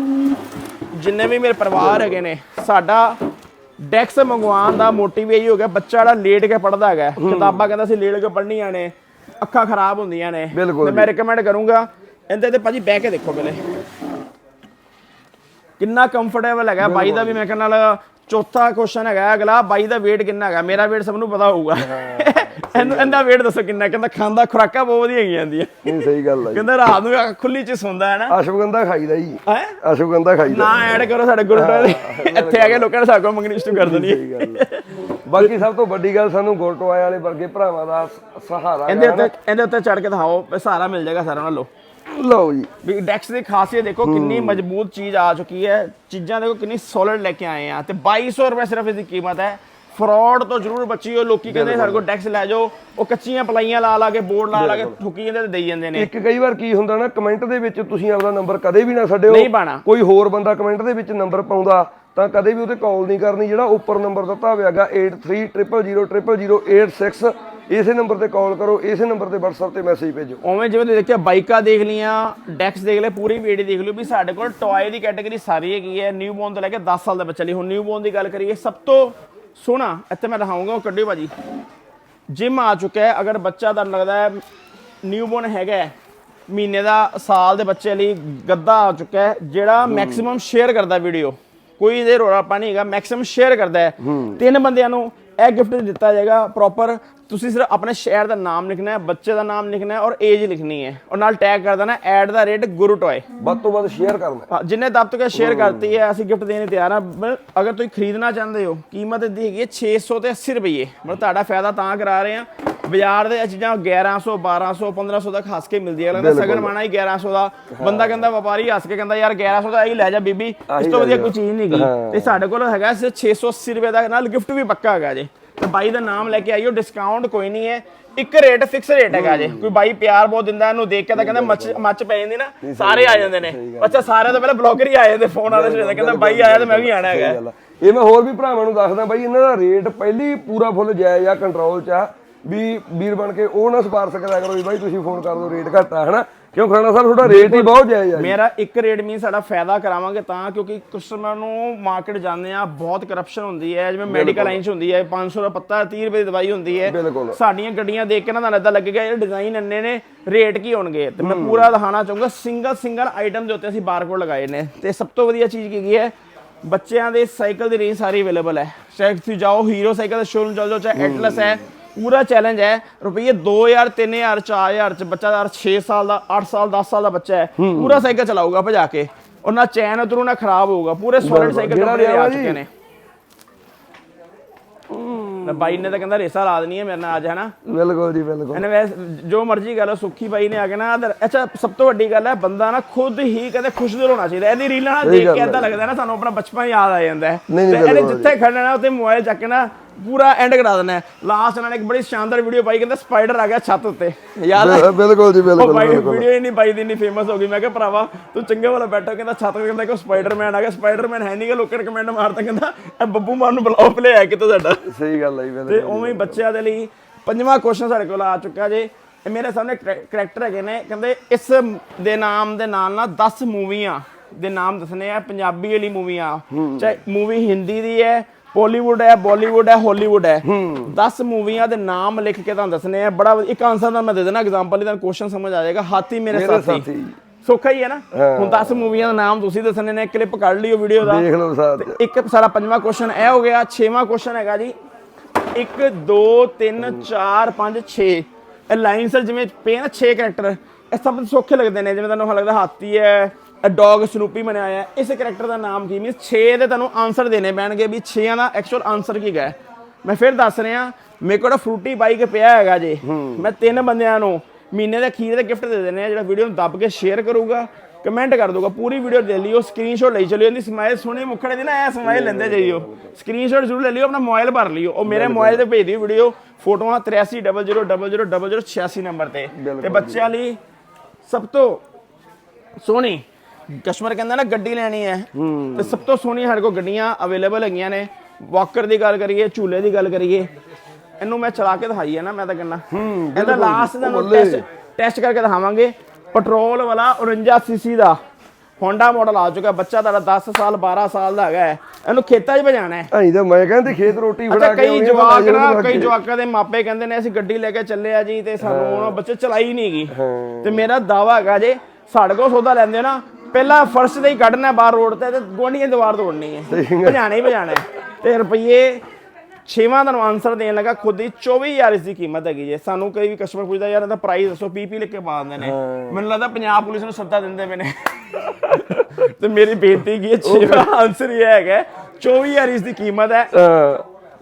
ਜਿੰਨੇ ਵੀ ਮੇਰੇ ਪਰਿਵਾਰ ਹੈਗੇ ਨੇ ਸਾਡਾ ਡੈਕਸ ਮੰਗਵਾਉਣ ਦਾ ਮੋਟਿਵ ਇਹੀ ਹੋ ਗਿਆ ਬੱਚਾ ਜਿਹੜਾ ਲੇਟ ਕੇ ਪੜਦਾ ਹੈਗਾ। ਕਿਤਾਬਾਂ ਕਹਿੰਦਾ ਸੀ ਲੇਟ ਕੇ ਪੜ੍ਹਨੀਆਂ ਨੇ ਅੱਖਾਂ ਖਰਾਬ ਹੁੰਦੀਆਂ ਨੇ। ਬਿਲਕੁਲ ਤੇ ਮੈਂ ਰეკਮੈਂਡ ਕਰੂੰਗਾ ਇਹਦੇ ਤੇ ਭਾਜੀ ਬਹਿ ਕੇ ਦੇਖੋ ਪਹਿਲੇ। ਕਿੰਨਾ ਕੰਫਰਟੇਬਲ ਹੈਗਾ ਬਾਈ ਦਾ ਵੀ ਮੈਂ ਕਹਿੰਦਾ ਨਾਲ ਚੌਥਾ ਕੁਐਸਚਨ ਹੈਗਾ ਅਗਲਾ ਬਾਈ ਦਾ weight ਕਿੰਨਾ ਹੈਗਾ? ਮੇਰਾ weight ਸਭ ਨੂੰ ਪਤਾ ਹੋਊਗਾ। ਇਹਨੂੰ ਇਹਦਾ weight ਦੱਸੋ ਕਿੰਨਾ ਕਹਿੰਦਾ ਖਾਂਦਾ ਖੁਰਾਕਾਂ ਬਹੁਤ ਵਧੀਆ ਹੈਗੀਆਂ ਜਾਂਦੀਆਂ ਨਹੀਂ ਸਹੀ ਗੱਲ ਹੈ ਕਹਿੰਦਾ ਰਾਤ ਨੂੰ ਅੱਖ ਖੁੱਲੀ ਚ ਸੌਂਦਾ ਹੈ ਨਾ। ਅਸ਼ਵਗੰਧਾ ਖਾਈਦਾ ਜੀ। ਹੈ? ਅਸ਼ਵਗੰਧਾ ਖਾਈਦਾ। ਨਾ ਐਡ ਕਰੋ ਸਾਡੇ ਗੁਰਦੁਆਰੇ ਇੱਥੇ ਆ ਕੇ ਲੋਕਾਂ ਨੇ ਸਾਡੇ ਕੋਲ ਮੰਗਣੀ ਸ਼ੁਰੂ ਕਰ ਦੇਣੀ ਹੈ। ਸਹੀ ਗੱਲ। ਬਾਕੀ ਸਭ ਤੋਂ ਵੱਡੀ ਗੱਲ ਸਾਨੂੰ ਗੁਰਟਵਾਏ ਵਾਲੇ ਵਰਗੇ ਭਰਾਵਾਂ ਦਾ ਸਹਾਰਾ ਇਹਦੇ। ਉੱਤੇ ਇਹਦੇ ਉੱਤੇ ਚੜ ਕੇ ਦਿਖਾਓ ਸਹਾਰਾ ਮਿਲ ਜਾਏਗਾ ਸਾਰਿਆਂ ਨਾਲ। ਲੋ ਲਓ ਜੀ। ਵੀ ਡੈਕਸ ਦੀ ਖਾਸੀਅਤ ਦੇਖੋ ਕਿੰਨੀ ਮਜ਼ਬੂਤ ਚੀਜ਼ ਆ ਚੁੱਕੀ ਹੈ। ਚੀਜ਼ਾਂ ਦੇਖੋ ਕਿੰਨੀ ਸੋਲਿਡ ਲੈ ਕੇ ਆਏ ਆ। ਤੇ 2200 ਰੁਪਏ ਸਿਰਫ ਇਸ ਦੀ ਕੀਮਤ ਹੈ। ਫਰਾਡ ਤੋਂ ਜ਼ਰੂਰ ਬਚੀਓ ਲੋਕੀ ਕਹਿੰਦੇ ਸਾਡੇ ਕੋਲ ਡੈਕਸ ਲੈ ਜਾਓ। ਉਹ ਕੱਚੀਆਂ ਪਲਾਈਆਂ ਲਾ ਲਾ ਕੇ ਬੋਰਡ ਲਾ ਲਾ ਕੇ ਠੁੱਕੀ ਜਾਂਦੇ ਤੇ ਦੇਈ ਜਾਂਦੇ ਨੇ। ਇੱਕ ਕਈ ਵਾਰ ਕੀ ਹੁੰਦਾ ਨਾ ਕਮੈਂਟ ਦੇ ਵਿੱਚ ਤੁਸੀਂ ਆਪਦਾ ਨੰਬਰ ਕਦੇ ਵੀ ਨਾ ਛੱਡਿਓ। ਨਹੀਂ ਪਾਉਣਾ। ਕੋਈ ਹੋਰ ਬੰਦਾ ਕਮੈਂਟ ਦੇ ਵਿੱਚ ਨੰਬਰ ਪਾਉਂਦਾ ਤਾਂ ਕਦੇ ਵੀ ਉਹਤੇ ਕਾਲ ਨਹੀਂ ਕਰਨੀ। ਜਿਹੜਾ ਉੱਪਰ ਨੰਬਰ ਦਿੱਤਾ ਹੋਇਆਗਾ 8300000086 ਇਸੇ ਨੰਬਰ ਤੇ ਕਾਲ ਕਰੋ ਇਸੇ ਨੰਬਰ ਤੇ WhatsApp ਤੇ ਮੈਸੇਜ ਭੇਜੋ। ਉਵੇਂ ਜਿਵੇਂ ਤੁਸੀਂ ਦੇਖਿਆ ਬਾਈਕਾਂ ਦੇਖ ਲੀਆਂ ਡੈਕਸ ਦੇਖ ਲਿਆ ਪੂਰੀ ਵੀਡੀਓ ਦੇਖ ਲਿਓ ਵੀ ਸਾਡੇ ਕੋਲ ਟੌਏ ਦੀ ਕੈਟਾਗਰੀ ਸਾਰੀ ਹੈਗੀ ਹੈ। ਨਿਊ ਬੋਰਨ ਤੋਂ ਲੈ ਕੇ 10 ਸਾਲ ਦਾ ਬੱਚਾ ਲਈ। ਹੁਣ ਨਿਊ ਬੋਰਨ ਦੀ ਗੱਲ ਕਰੀਏ ਸਭ ਤੋਂ ਸੋਹਣਾ ਇੱਥੇ ਮੈਂ ਦਿਖਾਉਂਗਾ ਉਹ ਕੱਢਿਓ ਭਾਜੀ। ਜਿਮ ਆ ਚੁੱਕਾ ਹੈ। ਅਗਰ ਬੱਚਾ ਤੁਹਾਨੂੰ ਲੱਗਦਾ ਹੈ ਨਿਊ ਬੋਰਨ ਹੈਗਾ ਮਹੀਨੇ ਦਾ ਸਾਲ ਦੇ ਬੱਚੇ ਲਈ ਗੱਦਾ ਆ ਚੁੱਕਾ ਹੈ ਜਿਹੜਾ ਮੈਕਸਿਮਮ ਸ਼ੇਅਰ ਕਰਦਾ ਵੀਡੀਓ ਕੋਈ ਇਹਦੇ ਰੋਲਾ ਪਾਣੀ ਹੈਗਾ ਮੈਕਸਿਮਮ ਸ਼ੇਅਰ ਕਰਦਾ ਹੈ। ਤਿੰਨ ਬੰਦਿਆਂ ਨੂੰ ਇਹ ਗਿਫਟ ਦਿੱਤਾ ਜਾਏਗਾ ਪ੍ਰੋਪਰ ਤੁਸੀਂ ਸਿਰਫ ਆਪਣੇ ਸ਼ਹਿਰ ਦਾ ਨਾਮ ਲਿਖਣਾ ਹੈ ਬੱਚੇ ਦਾ ਨਾਮ ਲਿਖਣਾ ਹੈ ਔਰ ਏਜ ਲਿਖਣੀ ਹੈ। ਔਰ ਨਾਲ ਟੈਗ ਕਰ ਦੇਣਾ ਐਟ ਦਾ ਰੇਟ ਗੁਰੂ ਟੋਏ ਵੱਧ ਤੋਂ ਵੱਧ ਸ਼ੇਅਰ ਕਰਨਾ ਹਾਂ, ਜਿੰਨੇ ਦਬ ਤੱਕ ਸ਼ੇਅਰ ਕਰਤੀ ਹੈ ਅਸੀਂ ਗਿਫਟ ਦੇਣ ਤਿਆਰ ਹਾਂ। ਬ- ਅਗਰ ਤੁਸੀਂ ਖਰੀਦਣਾ ਚਾਹੁੰਦੇ ਹੋ ਕੀਮਤ ਇਹਦੀ ਹੈਗੀ ਹੈ 600 ਤੇ 80 ਰੁਪਏ। ਮਤਲਬ ਤੁਹਾਡਾ ਫਾਇਦਾ ਤਾਂ ਕਰਾ ਰਹੇ ਹਾਂ। ਬਾਜ਼ਾਰ ਦੇ ਇਹ ਚੀਜ਼ਾਂ 1100 1200 1500 ਤੱਕ ਹੱਸ ਕੇ ਮਿਲਦੀ ਹੈ। ਲੱਗਦਾ ਸਗਨ ਮਾਣਾ ਹੀ 1100 ਦਾ। ਬੰਦਾ ਕਹਿੰਦਾ ਵਪਾਰੀ ਹੱਸ ਕੇ ਕਹਿੰਦਾ ਯਾਰ 1100 ਦਾ ਹੀ ਲੈ ਜਾ ਬੀਬੀ। ਇਸ ਤੋਂ ਵਧੀਆ ਕੋਈ ਚੀਜ਼ ਨਹੀਂ ਗਈ ਤੇ ਸਾਡੇ ਕੋਲ ਹੈਗਾ ਸਿਰਫ 680 ਰੁਪਏ ਦਾ ਨਾਲ ਗਿਫਟ ਵੀ ਪੱਕਾ ਹੈਗਾ ਜੇ। ਤੇ ਬਾਈ ਦਾ ਨਾਮ ਲੈ ਕੇ ਆਈਓ ਡਿਸਕਾਊਂਟ ਕੋਈ ਨਹੀਂ ਹੈ। ਇੱਕ ਰੇਟ ਫਿਕਸ ਰੇਟ ਹੈਗਾ ਜੇ। ਕੋਈ ਬਾਈ ਪਿਆਰ ਬਹੁਤ ਦਿੰਦਾ ਇਹਨੂੰ ਦੇਖ ਕੇ ਤਾਂ ਕਹਿੰਦਾ ਮੱਚ ਮੱਚ ਪੈ ਜਾਂਦੀ ਨਾ ਸਾਰੇ ਆ ਜਾਂਦੇ ਨੇ। ਅੱਛਾ ਸਾਰਿਆਂ ਤੋਂ ਪਹਿਲਾਂ ਬਲੌਗਰ ਹੀ ਆ ਜਾਂਦੇ ਫੋਨ ਵਾਲੇ ਜਿਹੜੇ ਕਹਿੰਦਾ ਬਾਈ ਆਇਆ ਤੇ ਮੈਂ ਵੀ ਆਣਾ ਹੈਗਾ। ਇਹ ਮੈਂ ਹੋਰ ਵੀ ਭਰਾਵਾਂ ਨੂੰ ਦੱਸਦਾ ਬਾਈ ਇਹਨਾਂ ਦਾ ਰੇਟ ਪਹਿਲੀ ਪੂਰਾ ਫੁੱਲ ਜਾਇਜ਼ ਆ ਕੰਟਰੋਲ 'ਚ ਆ। ਵੀ ਵੀਰ ਬਣ ਕੇ ਉਹ ਨਾ ਸਪਾਰਸ਼ ਕਰਿਆ ਕਰੋ ਵੀ ਬਾਈ ਤੁਸੀਂ ਫੋਨ ਕਰ ਦਿਓ ਰੇਟ ਘੱਟ ਆ ਹਨਾ? ਕਿਉਂ ਖਰਾਣਾ ਸਾਹਿਬ ਤੁਹਾਡਾ ਰੇਟ ਹੀ ਬਹੁਤ ਜਾਇਜ਼ ਆ। ਮੇਰਾ ਇੱਕ ਰੇਟ ਮੀਨ ਸਾਡਾ ਫਾਇਦਾ ਕਰਾਵਾਂਗੇ ਤਾਂ ਕਿਉਂਕਿ ਕਸਟਮਰ ਨੂੰ ਮਾਰਕੀਟ ਜਾਂਦੇ ਆ ਬਹੁਤ ਕਰਪਸ਼ਨ ਹੁੰਦੀ ਹੈ ਜਿਵੇਂ ਮੈਡੀਕਲ ਲਾਈਨ 'ਚ ਹੁੰਦੀ ਹੈ 500 ਦਾ ਪੱਤਾ 30 ਰੁਪਏ ਦੀ ਦਵਾਈ ਹੁੰਦੀ ਹੈ। ਸਾਡੀਆਂ ਗੱਡੀਆਂ ਦੇਖ ਕੇ ਨਾ ਤੁਹਾਨੂੰ ਇਦਾਂ ਲੱਗੇਗਾ ਇਹ ਡਿਜ਼ਾਈਨ ਇੰਨੇ ਨੇ ਰੇਟ ਕੀ ਹੋਣਗੇ? ਤੇ ਮੈਂ ਪੂਰਾ ਦਿਖਾਣਾ ਚਾਹੂੰਗਾ ਸਿੰਗਲ ਸਿੰਗਲ ਆਈਟਮ ਦੇ ਉੱਤੇ ਅਸੀਂ ਬਾਰਕੋਡ ਲਗਾਏ ਨੇ। ਤੇ ਸਭ ਤੋਂ ਵਧੀਆ ਚੀਜ਼ ਕੀ ਹੈ? ਬੱਚਿਆਂ ਦੇ ਸਾਈਕਲ ਦੀ ਰੇਂਜ ਸਾਰੀ ਅਵੇਲੇਬਲ ਹੈ। ਚਾਹੇ ਤੁਸੀਂ ਜਾਓ ਹੀਰੋ ਸਾਈਕਲ ਦੇ ਸ਼ੋਰੂਮ ਚਲ ਜਾਓ ਚਾਹੇ ਐਟਲਸ ਹੈ ਪੂਰਾ ਚੈਲੰਜ ਹੈ। ਰੁਪਈਏ 2000 3000 4000 ਚ ਬੱਚਾ ਦਾ 6 ਸਾਲ ਦਾ 8 ਸਾਲ 10 ਸਾਲ ਦਾ ਬੱਚਾ ਹੈ। ਪੂਰਾ ਸਾਈਕਲ ਚਲਾਊਗਾ ਭਜਾ ਕੇ। ਔਰ ਨਾ ਚੈਨ ਉਤਰੂ ਨਾ ਖਰਾਬ ਹੋਊਗਾ। ਪੂਰੇ ਸੋਲਿਡ ਸਾਈਕਲ ਕੰਪਨੀ ਦੇ ਆ। ਚੁੱਕੇ ਨੇ। ਬਾਈ ਨੇ ਤਾਂ ਕਹਿੰਦਾ ਰੇਸਾ ਲਾ ਦੇਣੀ ਹੈ ਮੇਰੇ ਨਾਲ ਅੱਜ ਹਨਾ? ਬਿਲਕੁਲ ਜੀ ਬਿਲਕੁਲ। ਇਹਨੇ ਵੈਸ ਜੋ ਮਰਜ਼ੀ ਕਰ ਲਓ ਸੁੱਖੀ ਬਾਈ ਨੇ ਆ ਕੇ ਨਾ ਅੱਛਾ ਸਭ ਤੋਂ ਵੱਡੀ ਗੱਲ ਹੈ ਬੰਦਾ ਨਾ ਖੁਦ ਹੀ ਕਹਿੰਦੇ ਖੁਸ਼ ਦਿਲ ਹੋਣਾ ਚਾਹੀਦਾ। ਇਹਦੀ ਰੀਲਾਂ ਨਾ ਦੇਖ ਕੇ। ਏਦਾਂ ਲੱਗਦਾ ਨਾ ਸਾਨੂੰ ਆਪਣਾ ਬਚਪਨ ਯਾਦ ਆ ਜਾਂਦਾ ਹੈ। ਤੇ ਇਹਨੇ ਜਿੱਥੇ ਖੜਨਾ ਨਾ ਉੱਥੇ ਮੋਬਾਈਲ ਚੱਕ ਕੇ ਨਾ ਪੂਰਾ ਐਂਡ ਕਰਾ ਦੇਣਾ ਲਾਸਟ ਨਾਲ ਇੱਕ ਬੜੀ ਸ਼ਾਨਦਾਰ ਵੀਡੀਓ ਪਾਈ ਕਹਿੰਦਾ ਸਪਾਈਡਰ ਆ ਗਿਆ ਛੱਤ ਉੱਤੇ। ਯਾਦ ਹੈ? ਬਿਲ- ਬਿਲਕੁਲ ਜੀ ਬਿਲਕੁਲ ਬਾਈ ਬਿਲਕੁਲ। ਵੀਡੀਓ ਹੀ ਨਹੀਂ ਪਾਈ ਦੀ ਫੇਮਸ ਹੋ ਗਈ। ਮੈਂ ਕਿਹਾ ਭਰਾਵਾ ਤੂੰ ਚੰਗੇ ਵਾਲਾ ਬੈਠਾ ਕਹਿੰਦਾ ਛੱਤ ਤੇ ਕਹਿੰਦਾ ਕਿ ਸਪਾਈਡਰਮੈਨ ਆ ਗਿਆ। ਸਪਾਈਡਰਮੈਨ ਹੈ ਨਹੀਂਗਾ ਲੋਕਾਂ ਨੇ ਕਮੈਂਟ ਮਾਰਤਾ ਕਹਿੰਦਾ ਇਹ ਬੱਬੂ ਮਾਨ ਨੂੰ ਬੁਲਾਓ ਪਲੇ ਆ ਕਿਤੋਂ ਸਾਡਾ? ਸਹੀ ਗੱਲ ਹੈ ਜੀ ਤੇ ਬਿਲਕੁਲ ਉਵੇਂ ਹੀ ਬੱਚਿਆਂ ਦੇ ਲਈ ਪੰਜਵਾਂ ਕੁਐਸਚਨ ਸਾਡੇ ਕੋਲ ਆ ਚੁੱਕਾ ਜੇ। ਇਹ ਮੇਰੇ ਸਾਹਮਣੇ ਕਰੈਕਟਰ ਹੈਗੇ ਨੇ ਕਹਿੰਦੇ ਇਸ ਦੇ ਨਾਮ ਦੇ ਨਾਲ ਨਾਲ 10 ਮੂਵੀਆਂ ਦੇ ਨਾਮ ਦੱਸਣੇ ਆ ਪੰਜਾਬੀ ਵਾਲੀ ਮੂਵੀਆਂ। ਚਾਹੇ ਮੂਵੀ ਹਿੰਦੀ ਦੀ ਹੈ ਬਾਲੀਵੁੱਡ ਹੈ ਬਾਲੀਵੁੱਡ ਹੈ ਹਾਲੀਵੁੱਡ ਹੈ। 10 ਮੂਵੀਆਂ ਦੇ ਨਾਮ ਲਿਖ ਕੇ ਤੁਹਾਨੂੰ ਦੱਸਣੇ ਆ। ਬੜਾ ਇੱਕ ਆਨਸਰ ਦਾ ਮੈਂ ਦੇ ਦੇਣਾ ਐਗਜ਼ਾਮਪਲ ਲਈ ਤੁਹਾਨੂੰ ਕੁਐਸਚਨ ਸਮਝ ਆ ਜਾਏਗਾ। ਹਾਥੀ ਮੇਰੇ ਸਾਥੀ। ਸੌਖਾ ਹੀ ਹੈ ਨਾ? ਹੁਣ 10 ਮੂਵੀਆਂ ਦਾ ਨਾਮ ਤੁਸੀਂ ਦੱਸਣੇ ਨੇ ਕਲਿੱਪ ਕੱਢ ਲਿਓ ਵੀਡੀਓ ਦਾ। ਦੇਖ ਲਓ ਸਾਥ। ਇੱਕ ਸਾਡਾ ਪੰਜਵਾਂ ਕੁਐਸਚਨ ਇਹ ਹੋ ਗਿਆ ਛੇਵਾਂ ਕੁਐਸਚਨ ਹੈਗਾ ਜੀ। 1 2 3 4 5 6 ਇਹ ਲਾਈਨ ਸਰ ਜਿਵੇਂ ਪੇ ਨਾ 6 ਕੈਰੈਕਟਰ ਇਹ ਸਭ ਸੌਖੇ ਲੱਗਦੇ ਨੇ ਜਿਵੇਂ ਤੁਹਾਨੂੰ ਲੱਗਦਾ ਹਾਥੀ ਹੈ ਡੌਗ ਸਨੂਪੀ ਬਣਿਆ ਹੈ। ਇਸ ਕੈਰੈਕਟਰ ਦਾ ਨਾਮ ਕੀ ਮੀਨਸ 6 ਦੇ ਤੁਹਾਨੂੰ ਆਨਸਰ ਦੇਣੇ ਪੈਣਗੇ ਵੀ 6 ਦਾ ਐਕਚੁਅਲ ਆਨਸਰ ਕੀ ਹੈ। ਮੈਂ ਫਿਰ ਦੱਸ ਰਿਹਾ ਮੇਰੇ ਕੋਲ ਫਰੂਟੀ ਬਾਈਕ ਪਿਆ ਹੈਗਾ ਜੇ। ਮੈਂ ਤਿੰਨ ਬੰਦਿਆਂ ਨੂੰ ਮਹੀਨੇ ਦੇ ਅਖੀਰ ਤੇ ਗਿਫਟ ਦੇ ਦੇਣੇ ਆ ਜਿਹੜਾ ਵੀਡੀਓ ਨੂੰ ਦੱਬ ਕੇ ਸ਼ੇਅਰ ਕਰੂਗਾ ਕਮੈਂਟ ਕਰ ਦੂਗਾ ਪੂਰੀ ਵੀਡੀਓ ਦੇ ਲਿਓ ਸਕਰੀਨਸ਼ਾਟ ਲਈ ਚਲਿਓ ਇਹਦੀ ਸਮਾਈਲ ਸੋਹਣੇ ਮੁਖੜੇ ਦੀ ਨਾ ਐ ਸਮਾਈਲ ਲੈਂਦੇ ਜਾਈਓ। ਸਕਰੀਨਸ਼ਾਟ ਜ਼ਰੂਰ ਲੈ ਲਿਓ ਆਪਣਾ ਮੋਬਾਈਲ ਭਰ ਲਿਓ। ਉਹ ਮੇਰੇ ਮੋਬਾਈਲ ਤੇ ਭੇਜ ਦਿਓ ਵੀਡੀਓ ਫੋਟੋਆਂ 8300000086 ਨੰਬਰ ਤੇ। ਤੇ ਬੱਚਿਆਂ ਲਈ ਸਭ ਤੋਂ ਸੋਹਣੀ ਕਸਟਮਰ ਕਹਿੰਦਾ ਨਾ ਗੱਡੀ ਲੈਣੀ ਹੈ। ਤੇ ਸਭ ਤੋਂ ਸੋਹਣੀ ਸਾਡੇ ਕੋਲ ਗੱਡੀਆਂ ਅਵੇਲੇਬਲ ਹੈਗੀਆਂ ਨੇ। ਵਾਕਰ ਦੀ ਗੱਲ ਕਰੀਏ ਝੂਲੇ ਦੀ ਗੱਲ ਕਰੀਏ ਇਹਨੂੰ ਮੈਂ ਚਲਾ ਕੇ ਦਿਖਾਈ ਹੈ ਨਾ ਮੈਂ ਤਾਂ ਕਹਿੰਦਾ। ਇਹਦਾ ਲਾਸਟ ਦਾ ਟੈਸਟ ਟੈਸਟ ਕਰਕੇ ਦਿਖਾਵਾਂਗੇ। ਪੈਟਰੋਲ ਵਾਲਾ 49 ਸੀਸੀ ਦਾ। ਹੋਂਡਾ ਮਾਡਲ ਆ ਚੁੱਕਾ ਬੱਚਾ ਤੁਹਾਡਾ 10 ਸਾਲ 12 ਸਾਲ ਦਾ ਹੈਗਾ। ਇਹਨੂੰ ਖੇਤਾਂ 'ਚ ਭਜਾਣਾ ਹੈ। ਐਂ ਤਾਂ ਮੈਂ ਕਹਿੰਦੇ ਖੇਤ ਰੋਟੀ ਫੜਾ ਕੇ ਕਈ ਜਵਾਕ ਨਾ ਕਈ ਜਵਾਕਾਂ ਦੇ ਮਾਪੇ ਕਹਿੰਦੇ ਨੇ ਅਸੀਂ ਗੱਡੀ ਲੈ ਕੇ ਚੱਲੇ ਆ ਜੀ ਤੇ ਸਾਨੂੰ ਉਹਨਾਂ ਬੱਚੇ ਚਲਾਈ ਨਹੀਂ ਗਈ ਤੇ ਮੇਰਾ ਦਾਵਾ ਹੈਗਾ ਜੇ ਸਾਡੇ ਕੋਲ ਸੌਦਾ ਲੈਂਦੇ ਨਾ ਪਹਿਲਾਂ ਫਰਸ਼ ਤੇ ਹੀ ਕੱਢਣਾ ਬਾਹਰ ਰੋਡ ਤੇ ਤੇ ਗੋਂਡੀਆਂ ਦੀਵਾਰ ਤੋੜਨੀ ਹੈ। ਭਜਾਣਾ ਹੀ ਭਜਾਣਾ। ਤੇ ਰੁਪਈਏ ਛੇਵਾਂ ਤੁਹਾਨੂੰ ਆਨਸਰ ਦੇਣ ਲੱਗਾ ਖੁਦ ਹੀ 24000 ਇਸ ਦੀ ਕੀਮਤ ਹੈਗੀ ਜੇ। ਸਾਨੂੰ ਕਈ ਵੀ ਕਸਟਮਰ ਪੁੱਛਦਾ ਯਾਰ ਇਹਦਾ ਪ੍ਰਾਈਸ ਦੱਸੋ ਪੀਪੀ ਲਿਖ ਕੇ ਪਾ ਦਿੰਦੇ ਨੇ। ਮੈਨੂੰ ਲੱਗਦਾ ਪੰਜਾਬ ਪੁਲਿਸ ਨੂੰ ਸੱਦਾ ਦਿੰਦੇ ਪਏ ਨੇ। ਤੇ ਮੇਰੀ ਬੇਨਤੀ ਕੀ ਹੈ ਛੇਵਾਂ ਆਨਸਰ ਇਹ ਹੈਗਾ 24000 ਇਸ ਦੀ ਕੀਮਤ ਹੈ।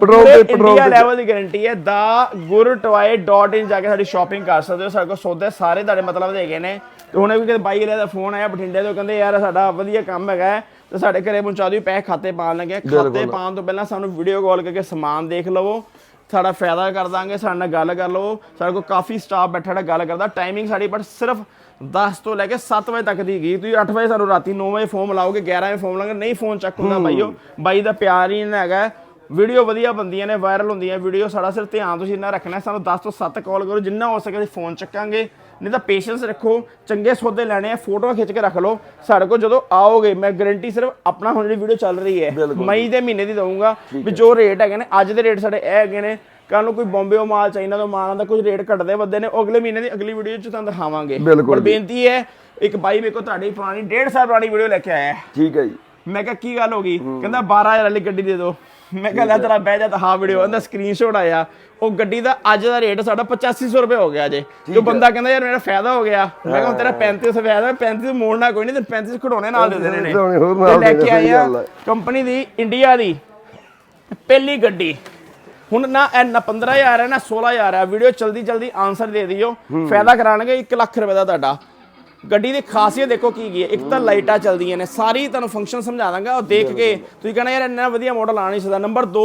ਪੈਟਰੋਲ ਤੇ ਪੈਟਰੋਲ ਇੰਡੀਆ ਲੈਵਲ ਦੀ ਗਾਰੰਟੀ ਹੈ ਦਾ ਗੁਰਟਵਾਏ.in ਜਾ ਕੇ ਸਾਡੀ ਸ਼ਾਪਿੰਗ ਕਰ ਸਕਦੇ ਹੋ। ਸਾਡੇ ਕੋਲ ਸੌਦੇ ਸਾਰੇ ਤੁਹਾਡੇ ਮਤਲਬ ਦੇ ਹੈਗੇ ਨੇ। ਤੇ ਹੁਣੇ ਵੀ ਕਿਤੇ ਬਾਈ ਵਾਲੇ ਦਾ ਫੋਨ ਆਇਆ ਬਠਿੰਡੇ ਤੋਂ ਕਹਿੰਦੇ ਯਾਰ ਸਾਡਾ ਵਧੀਆ ਕੰਮ ਹੈਗਾ ਤੇ ਸਾਡੇ ਘਰੇ ਪਹੁੰਚਾ ਦਿਓ ਪੈਸੇ ਖਾਤੇ ਪਾਣ ਲੱਗੇ ਖਾਤੇ ਪਾਉਣ ਤੋਂ ਪਹਿਲਾਂ ਸਾਨੂੰ ਵੀਡੀਓ ਕਾਲ ਕਰਕੇ ਸਮਾਨ ਦੇਖ ਲਵੋ ਸਾਡਾ ਫਾਇਦਾ ਕਰ ਦਾਂਗੇ ਸਾਡੇ ਨਾਲ ਗੱਲ ਕਰ ਲਵੋ। ਸਾਡੇ ਕੋਲ ਕਾਫੀ ਸਟਾਫ ਬੈਠਾ ਹੈ ਗੱਲ ਕਰਦਾ ਟਾਈਮਿੰਗ ਸਾਡੀ ਬਟ ਸਿਰਫ 10 ਤੋਂ ਲੈ ਕੇ 7 ਵਜੇ ਤੱਕ ਦੀ ਹੈਗੀ ਤੁਸੀਂ 8 ਵਜੇ ਸਾਨੂੰ ਰਾਤੀ 9 ਵਜੇ ਫੋਨ ਲਾਓਗੇ 11 ਵਜੇ ਫੋਨ ਲਾਓਗੇ ਨਹੀਂ ਫੋਨ ਚੱਕ ਹੁੰਦਾ ਬਾਈਓ ਬਾਈ ਦਾ ਪਿਆਰ ਹੀ ਇੰਨਾ ਹੈਗਾ। ਵੀਡੀਓ ਵਧੀਆ ਬੰਦੀਆਂ ਨੇ ਵਾਇਰਲ ਹੁੰਦੀਆਂ ਵੀਡੀਓ ਸਾਡਾ ਸਿਰ ਧਿਆਨ ਤੁਸੀਂ ਇੰਨਾ ਰੱਖਣਾ। ਸਾਨੂੰ 10 ਤੋਂ 7 ਕਾਲ ਕਰੋ ਜਿੰਨਾ ਹੋ ਸਕੇ ਅਸੀਂ ਫੋਨ ਚੱਕਾਂਗੇ। ਨਹੀਂ ਤਾਂ ਪੇਸ਼ੈਂਸ ਰੱਖੋ ਚੰਗੇ ਸੌਦੇ ਲੈਣੇ ਆ ਫੋਟੋਆਂ ਖਿੱਚ ਕੇ ਰੱਖ ਲਓ। ਸਾਡੇ ਕੋਲ ਜਦੋਂ ਆਓਗੇ ਮੈਂ ਗਾਰੰਟੀ ਸਿਰਫ ਆਪਣਾ ਹੁਣ ਜਿਹੜੀ ਵੀਡੀਓ ਚੱਲ ਰਹੀ ਹੈ ਮਈ ਦੇ ਮਹੀਨੇ ਦੀ ਦਊਂਗਾ ਵੀ ਜੋ ਰੇਟ ਹੈਗੇ ਨੇ ਅੱਜ ਦੇ ਰੇਟ ਸਾਡੇ ਇਹ ਹੈਗੇ ਨੇ ਕੱਲ ਨੂੰ ਕੋਈ ਬੰਬੇ ਮਾਲ ਚਾਈਨਾ ਤੋਂ ਮਾਲ ਆਉਂਦਾ ਕੁਝ ਰੇਟ ਘਟਦੇ ਵੱਧਦੇ ਨੇ ਅਗਲੇ ਮਹੀਨੇ ਦੀ ਅਗਲੀ ਵੀਡੀਓ 'ਚ ਤੁਹਾਨੂੰ ਦਿਖਾਵਾਂਗੇ। ਬਿਲਕੁਲ ਪਰ ਬੇਨਤੀ ਹੈ ਇੱਕ ਬਾਈ ਮੇਰੇ ਕੋਲ ਤੁਹਾਡੀ ਪੁਰਾਣੀ 1.5 ਸਾਲ ਪੁਰਾਣੀ ਵੀਡੀਓ ਲੈ ਕੇ ਆਇਆ ਹੈ। ਠੀਕ ਹੈ ਜੀ। ਮੈਂ ਕਿਹਾ ਕੀ ਗੱਲ ਹੋ ਗਈ? ਕਹਿੰਦਾ 12000 ਵਾਲੀ ਗੱਡੀ ਦੇ ਦਿਓ। ਮੈਂ ਕਿਹਾ ਲੈ ਤੇਰਾ ਬਹਿ ਜਾ ਤਾਂ ਹਾਂ ਵੀਡੀਓ ਉਹਦਾ ਸਕਰੀਨਸ਼ਾਟ ਆਇਆ। ਉਹ ਗੱਡੀ ਦਾ ਅੱਜ ਦਾ ਰੇਟ ਸਾਡਾ 8500 ਰੁਪਏ ਹੋ ਗਿਆ ਜੇ ਜੋ ਬੰਦਾ ਕਹਿੰਦਾ ਯਾਰ ਮੇਰਾ ਫਾਇਦਾ ਹੋ ਗਿਆ। ਮੈਂ ਕਿਹਾ ਤੇਰਾ 3500 ਫਾਇਦਾ 3500 ਮੋੜਨਾ ਕੋਈ ਨਹੀਂ ਤੇ 3500 ਘਟਾਉਣੇ ਨਾਲ ਦੇ ਦੇਣੇ ਨੇ। ਲੈ ਕੇ ਦੇਣੇ, ਆਏ ਸਹੀ ਆ ਗੱਲ ਹੈ। ਕੰਪਨੀ ਦੀ ਇੰਡੀਆ ਦੀ। ਪਹਿਲੀ ਗੱਡੀ। ਹੁਣ ਨਾ ਇਹ ਨਾ 15000 ਹੈ ਨਾ 16000 ਹੈ। ਵੀਡੀਓ ਜਲਦੀ ਜਲਦੀ ਆਨਸਰ ਦੇ ਦਿਓ। ਫਾਇਦਾ ਕਰਾਣਗੇ 1 ਲੱਖ ਰੁਪਏ ਦਾ ਤੁਹਾਡਾ। ਗੱਡੀ ਦੀ ਖਾਸੀਅਤ ਦੇਖੋ ਕੀ ਕੀ ਹੈ। ਇੱਕ ਤਾਂ ਲਾਈਟਾਂ ਚੱਲਦੀਆਂ ਨੇ ਸਾਰੀ ਤੁਹਾਨੂੰ ਫੰਕਸ਼ਨ ਸਮਝਾ ਦਾਂਗਾ ਉਹ ਦੇਖ ਕੇ ਤੁਸੀਂ ਕਹਣਾ ਯਾਰ ਇੰਨਾ ਵਧੀਆ ਮਾਡਲ ਆ ਨਹੀਂ ਸਕਦਾ। ਨੰਬਰ 2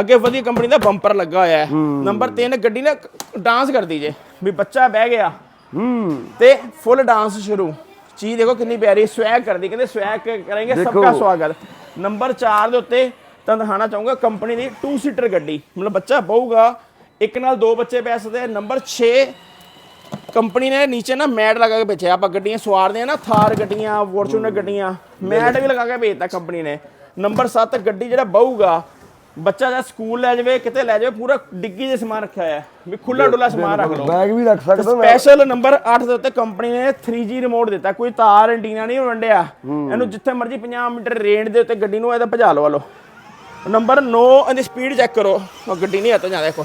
ਅੱਗੇ ਵਧੀਆ ਕੰਪਨੀ ਦਾ ਬੰਪਰ ਲੱਗਾ ਹੋਇਆ ਹੈ। ਨੰਬਰ 3 ਗੱਡੀ ਨਾ ਡਾਂਸ ਕਰਦੀ ਜੇ ਵੀ ਬੱਚਾ ਬਹਿ ਗਿਆ। ਹੂੰ ਤੇ ਫੁੱਲ ਡਾਂਸ ਸ਼ੁਰੂ। ਚੀਜ਼ ਦੇਖੋ ਕਿੰਨੀ ਪਿਆਰੀ ਸਵੈਗ ਕਰਦੀ ਕਹਿੰਦੇ ਸਵੈਗ ਕਰਾਂਗੇ ਸਭ ਦਾ। ਸਵਾਗਤ। ਨੰਬਰ 4 ਦੇ ਉੱਤੇ ਤਾਂ ਦਿਖਾਣਾ ਚਾਹੂੰਗਾ ਕੰਪਨੀ ਦੀ 2 ਸੀਟਰ ਗੱਡੀ। ਮਤਲਬ ਬੱਚਾ ਬਹੂਗਾ ਇੱਕ ਨਾਲ ਦੋ ਬੱਚੇ ਬੈ ਸਕਦੇ ਨੰਬਰ 6 ਕੰਪਨੀ ਨੇ ਨੀਚੇ ਨਾ ਮੈਟ ਲਗਾ ਕੇ ਭੇਜਿਆ ਆਪਾਂ ਗੱਡੀਆਂ ਸਵਾਰਦੇ ਆ ਨਾ ਥਾਰ ਗੱਡੀਆਂ ਫੋਰਚੂਨਰ ਗੱਡੀਆਂ ਮੈਟ ਵੀ ਲਗਾ ਕੇ ਭੇਜਤਾ ਕੰਪਨੀ ਨੇ। ਨੰਬਰ 7 ਗੱਡੀ ਜਿਹੜਾ ਬਹੂਗਾ ਬੱਚਾ ਜਾਂ ਸਕੂਲ ਲੈ ਜਾਵੇ ਕਿਤੇ ਲੈ ਜਾਵੇ ਪੂਰਾ ਡਿੱਗੀ ਜਿਹਾ ਸਮਾਨ ਰੱਖਿਆ ਹੋਇਆ ਵੀ ਖੁੱਲਾ ਡੁੱਲਾ ਸਮਾਨ ਰੱਖ ਲਓ। ਬੈਗ ਵੀ ਰੱਖ ਸਕਦਾ ਮੈਂ ਸਪੈਸ਼ਲ ਨੰਬਰ 8 ਦੇ ਉੱਤੇ ਕੰਪਨੀ ਨੇ 3G ਰਿਮੋਟ ਦਿੱਤਾ। ਕੋਈ ਤਾਰ ਐਂਟੀਨਾ ਨਹੀਂ ਵੰਡਿਆ ਇਹਨੂੰ ਜਿੱਥੇ ਮਰਜ਼ੀ 50 ਮੀਟਰ ਰੇਂਜ ਦੇ ਉੱਤੇ ਗੱਡੀ ਨੂੰ ਇਹਦਾ ਭਜਾ ਲਵਾ ਲਓ ਨੰਬਰ 9 ਇਹਦੀ ਸਪੀਡ ਚੈੱਕ ਕਰੋ। ਗੱਡੀ ਨਹੀਂ ਹੱਥ ਜਾਂਦਾ ਦੇਖੋ।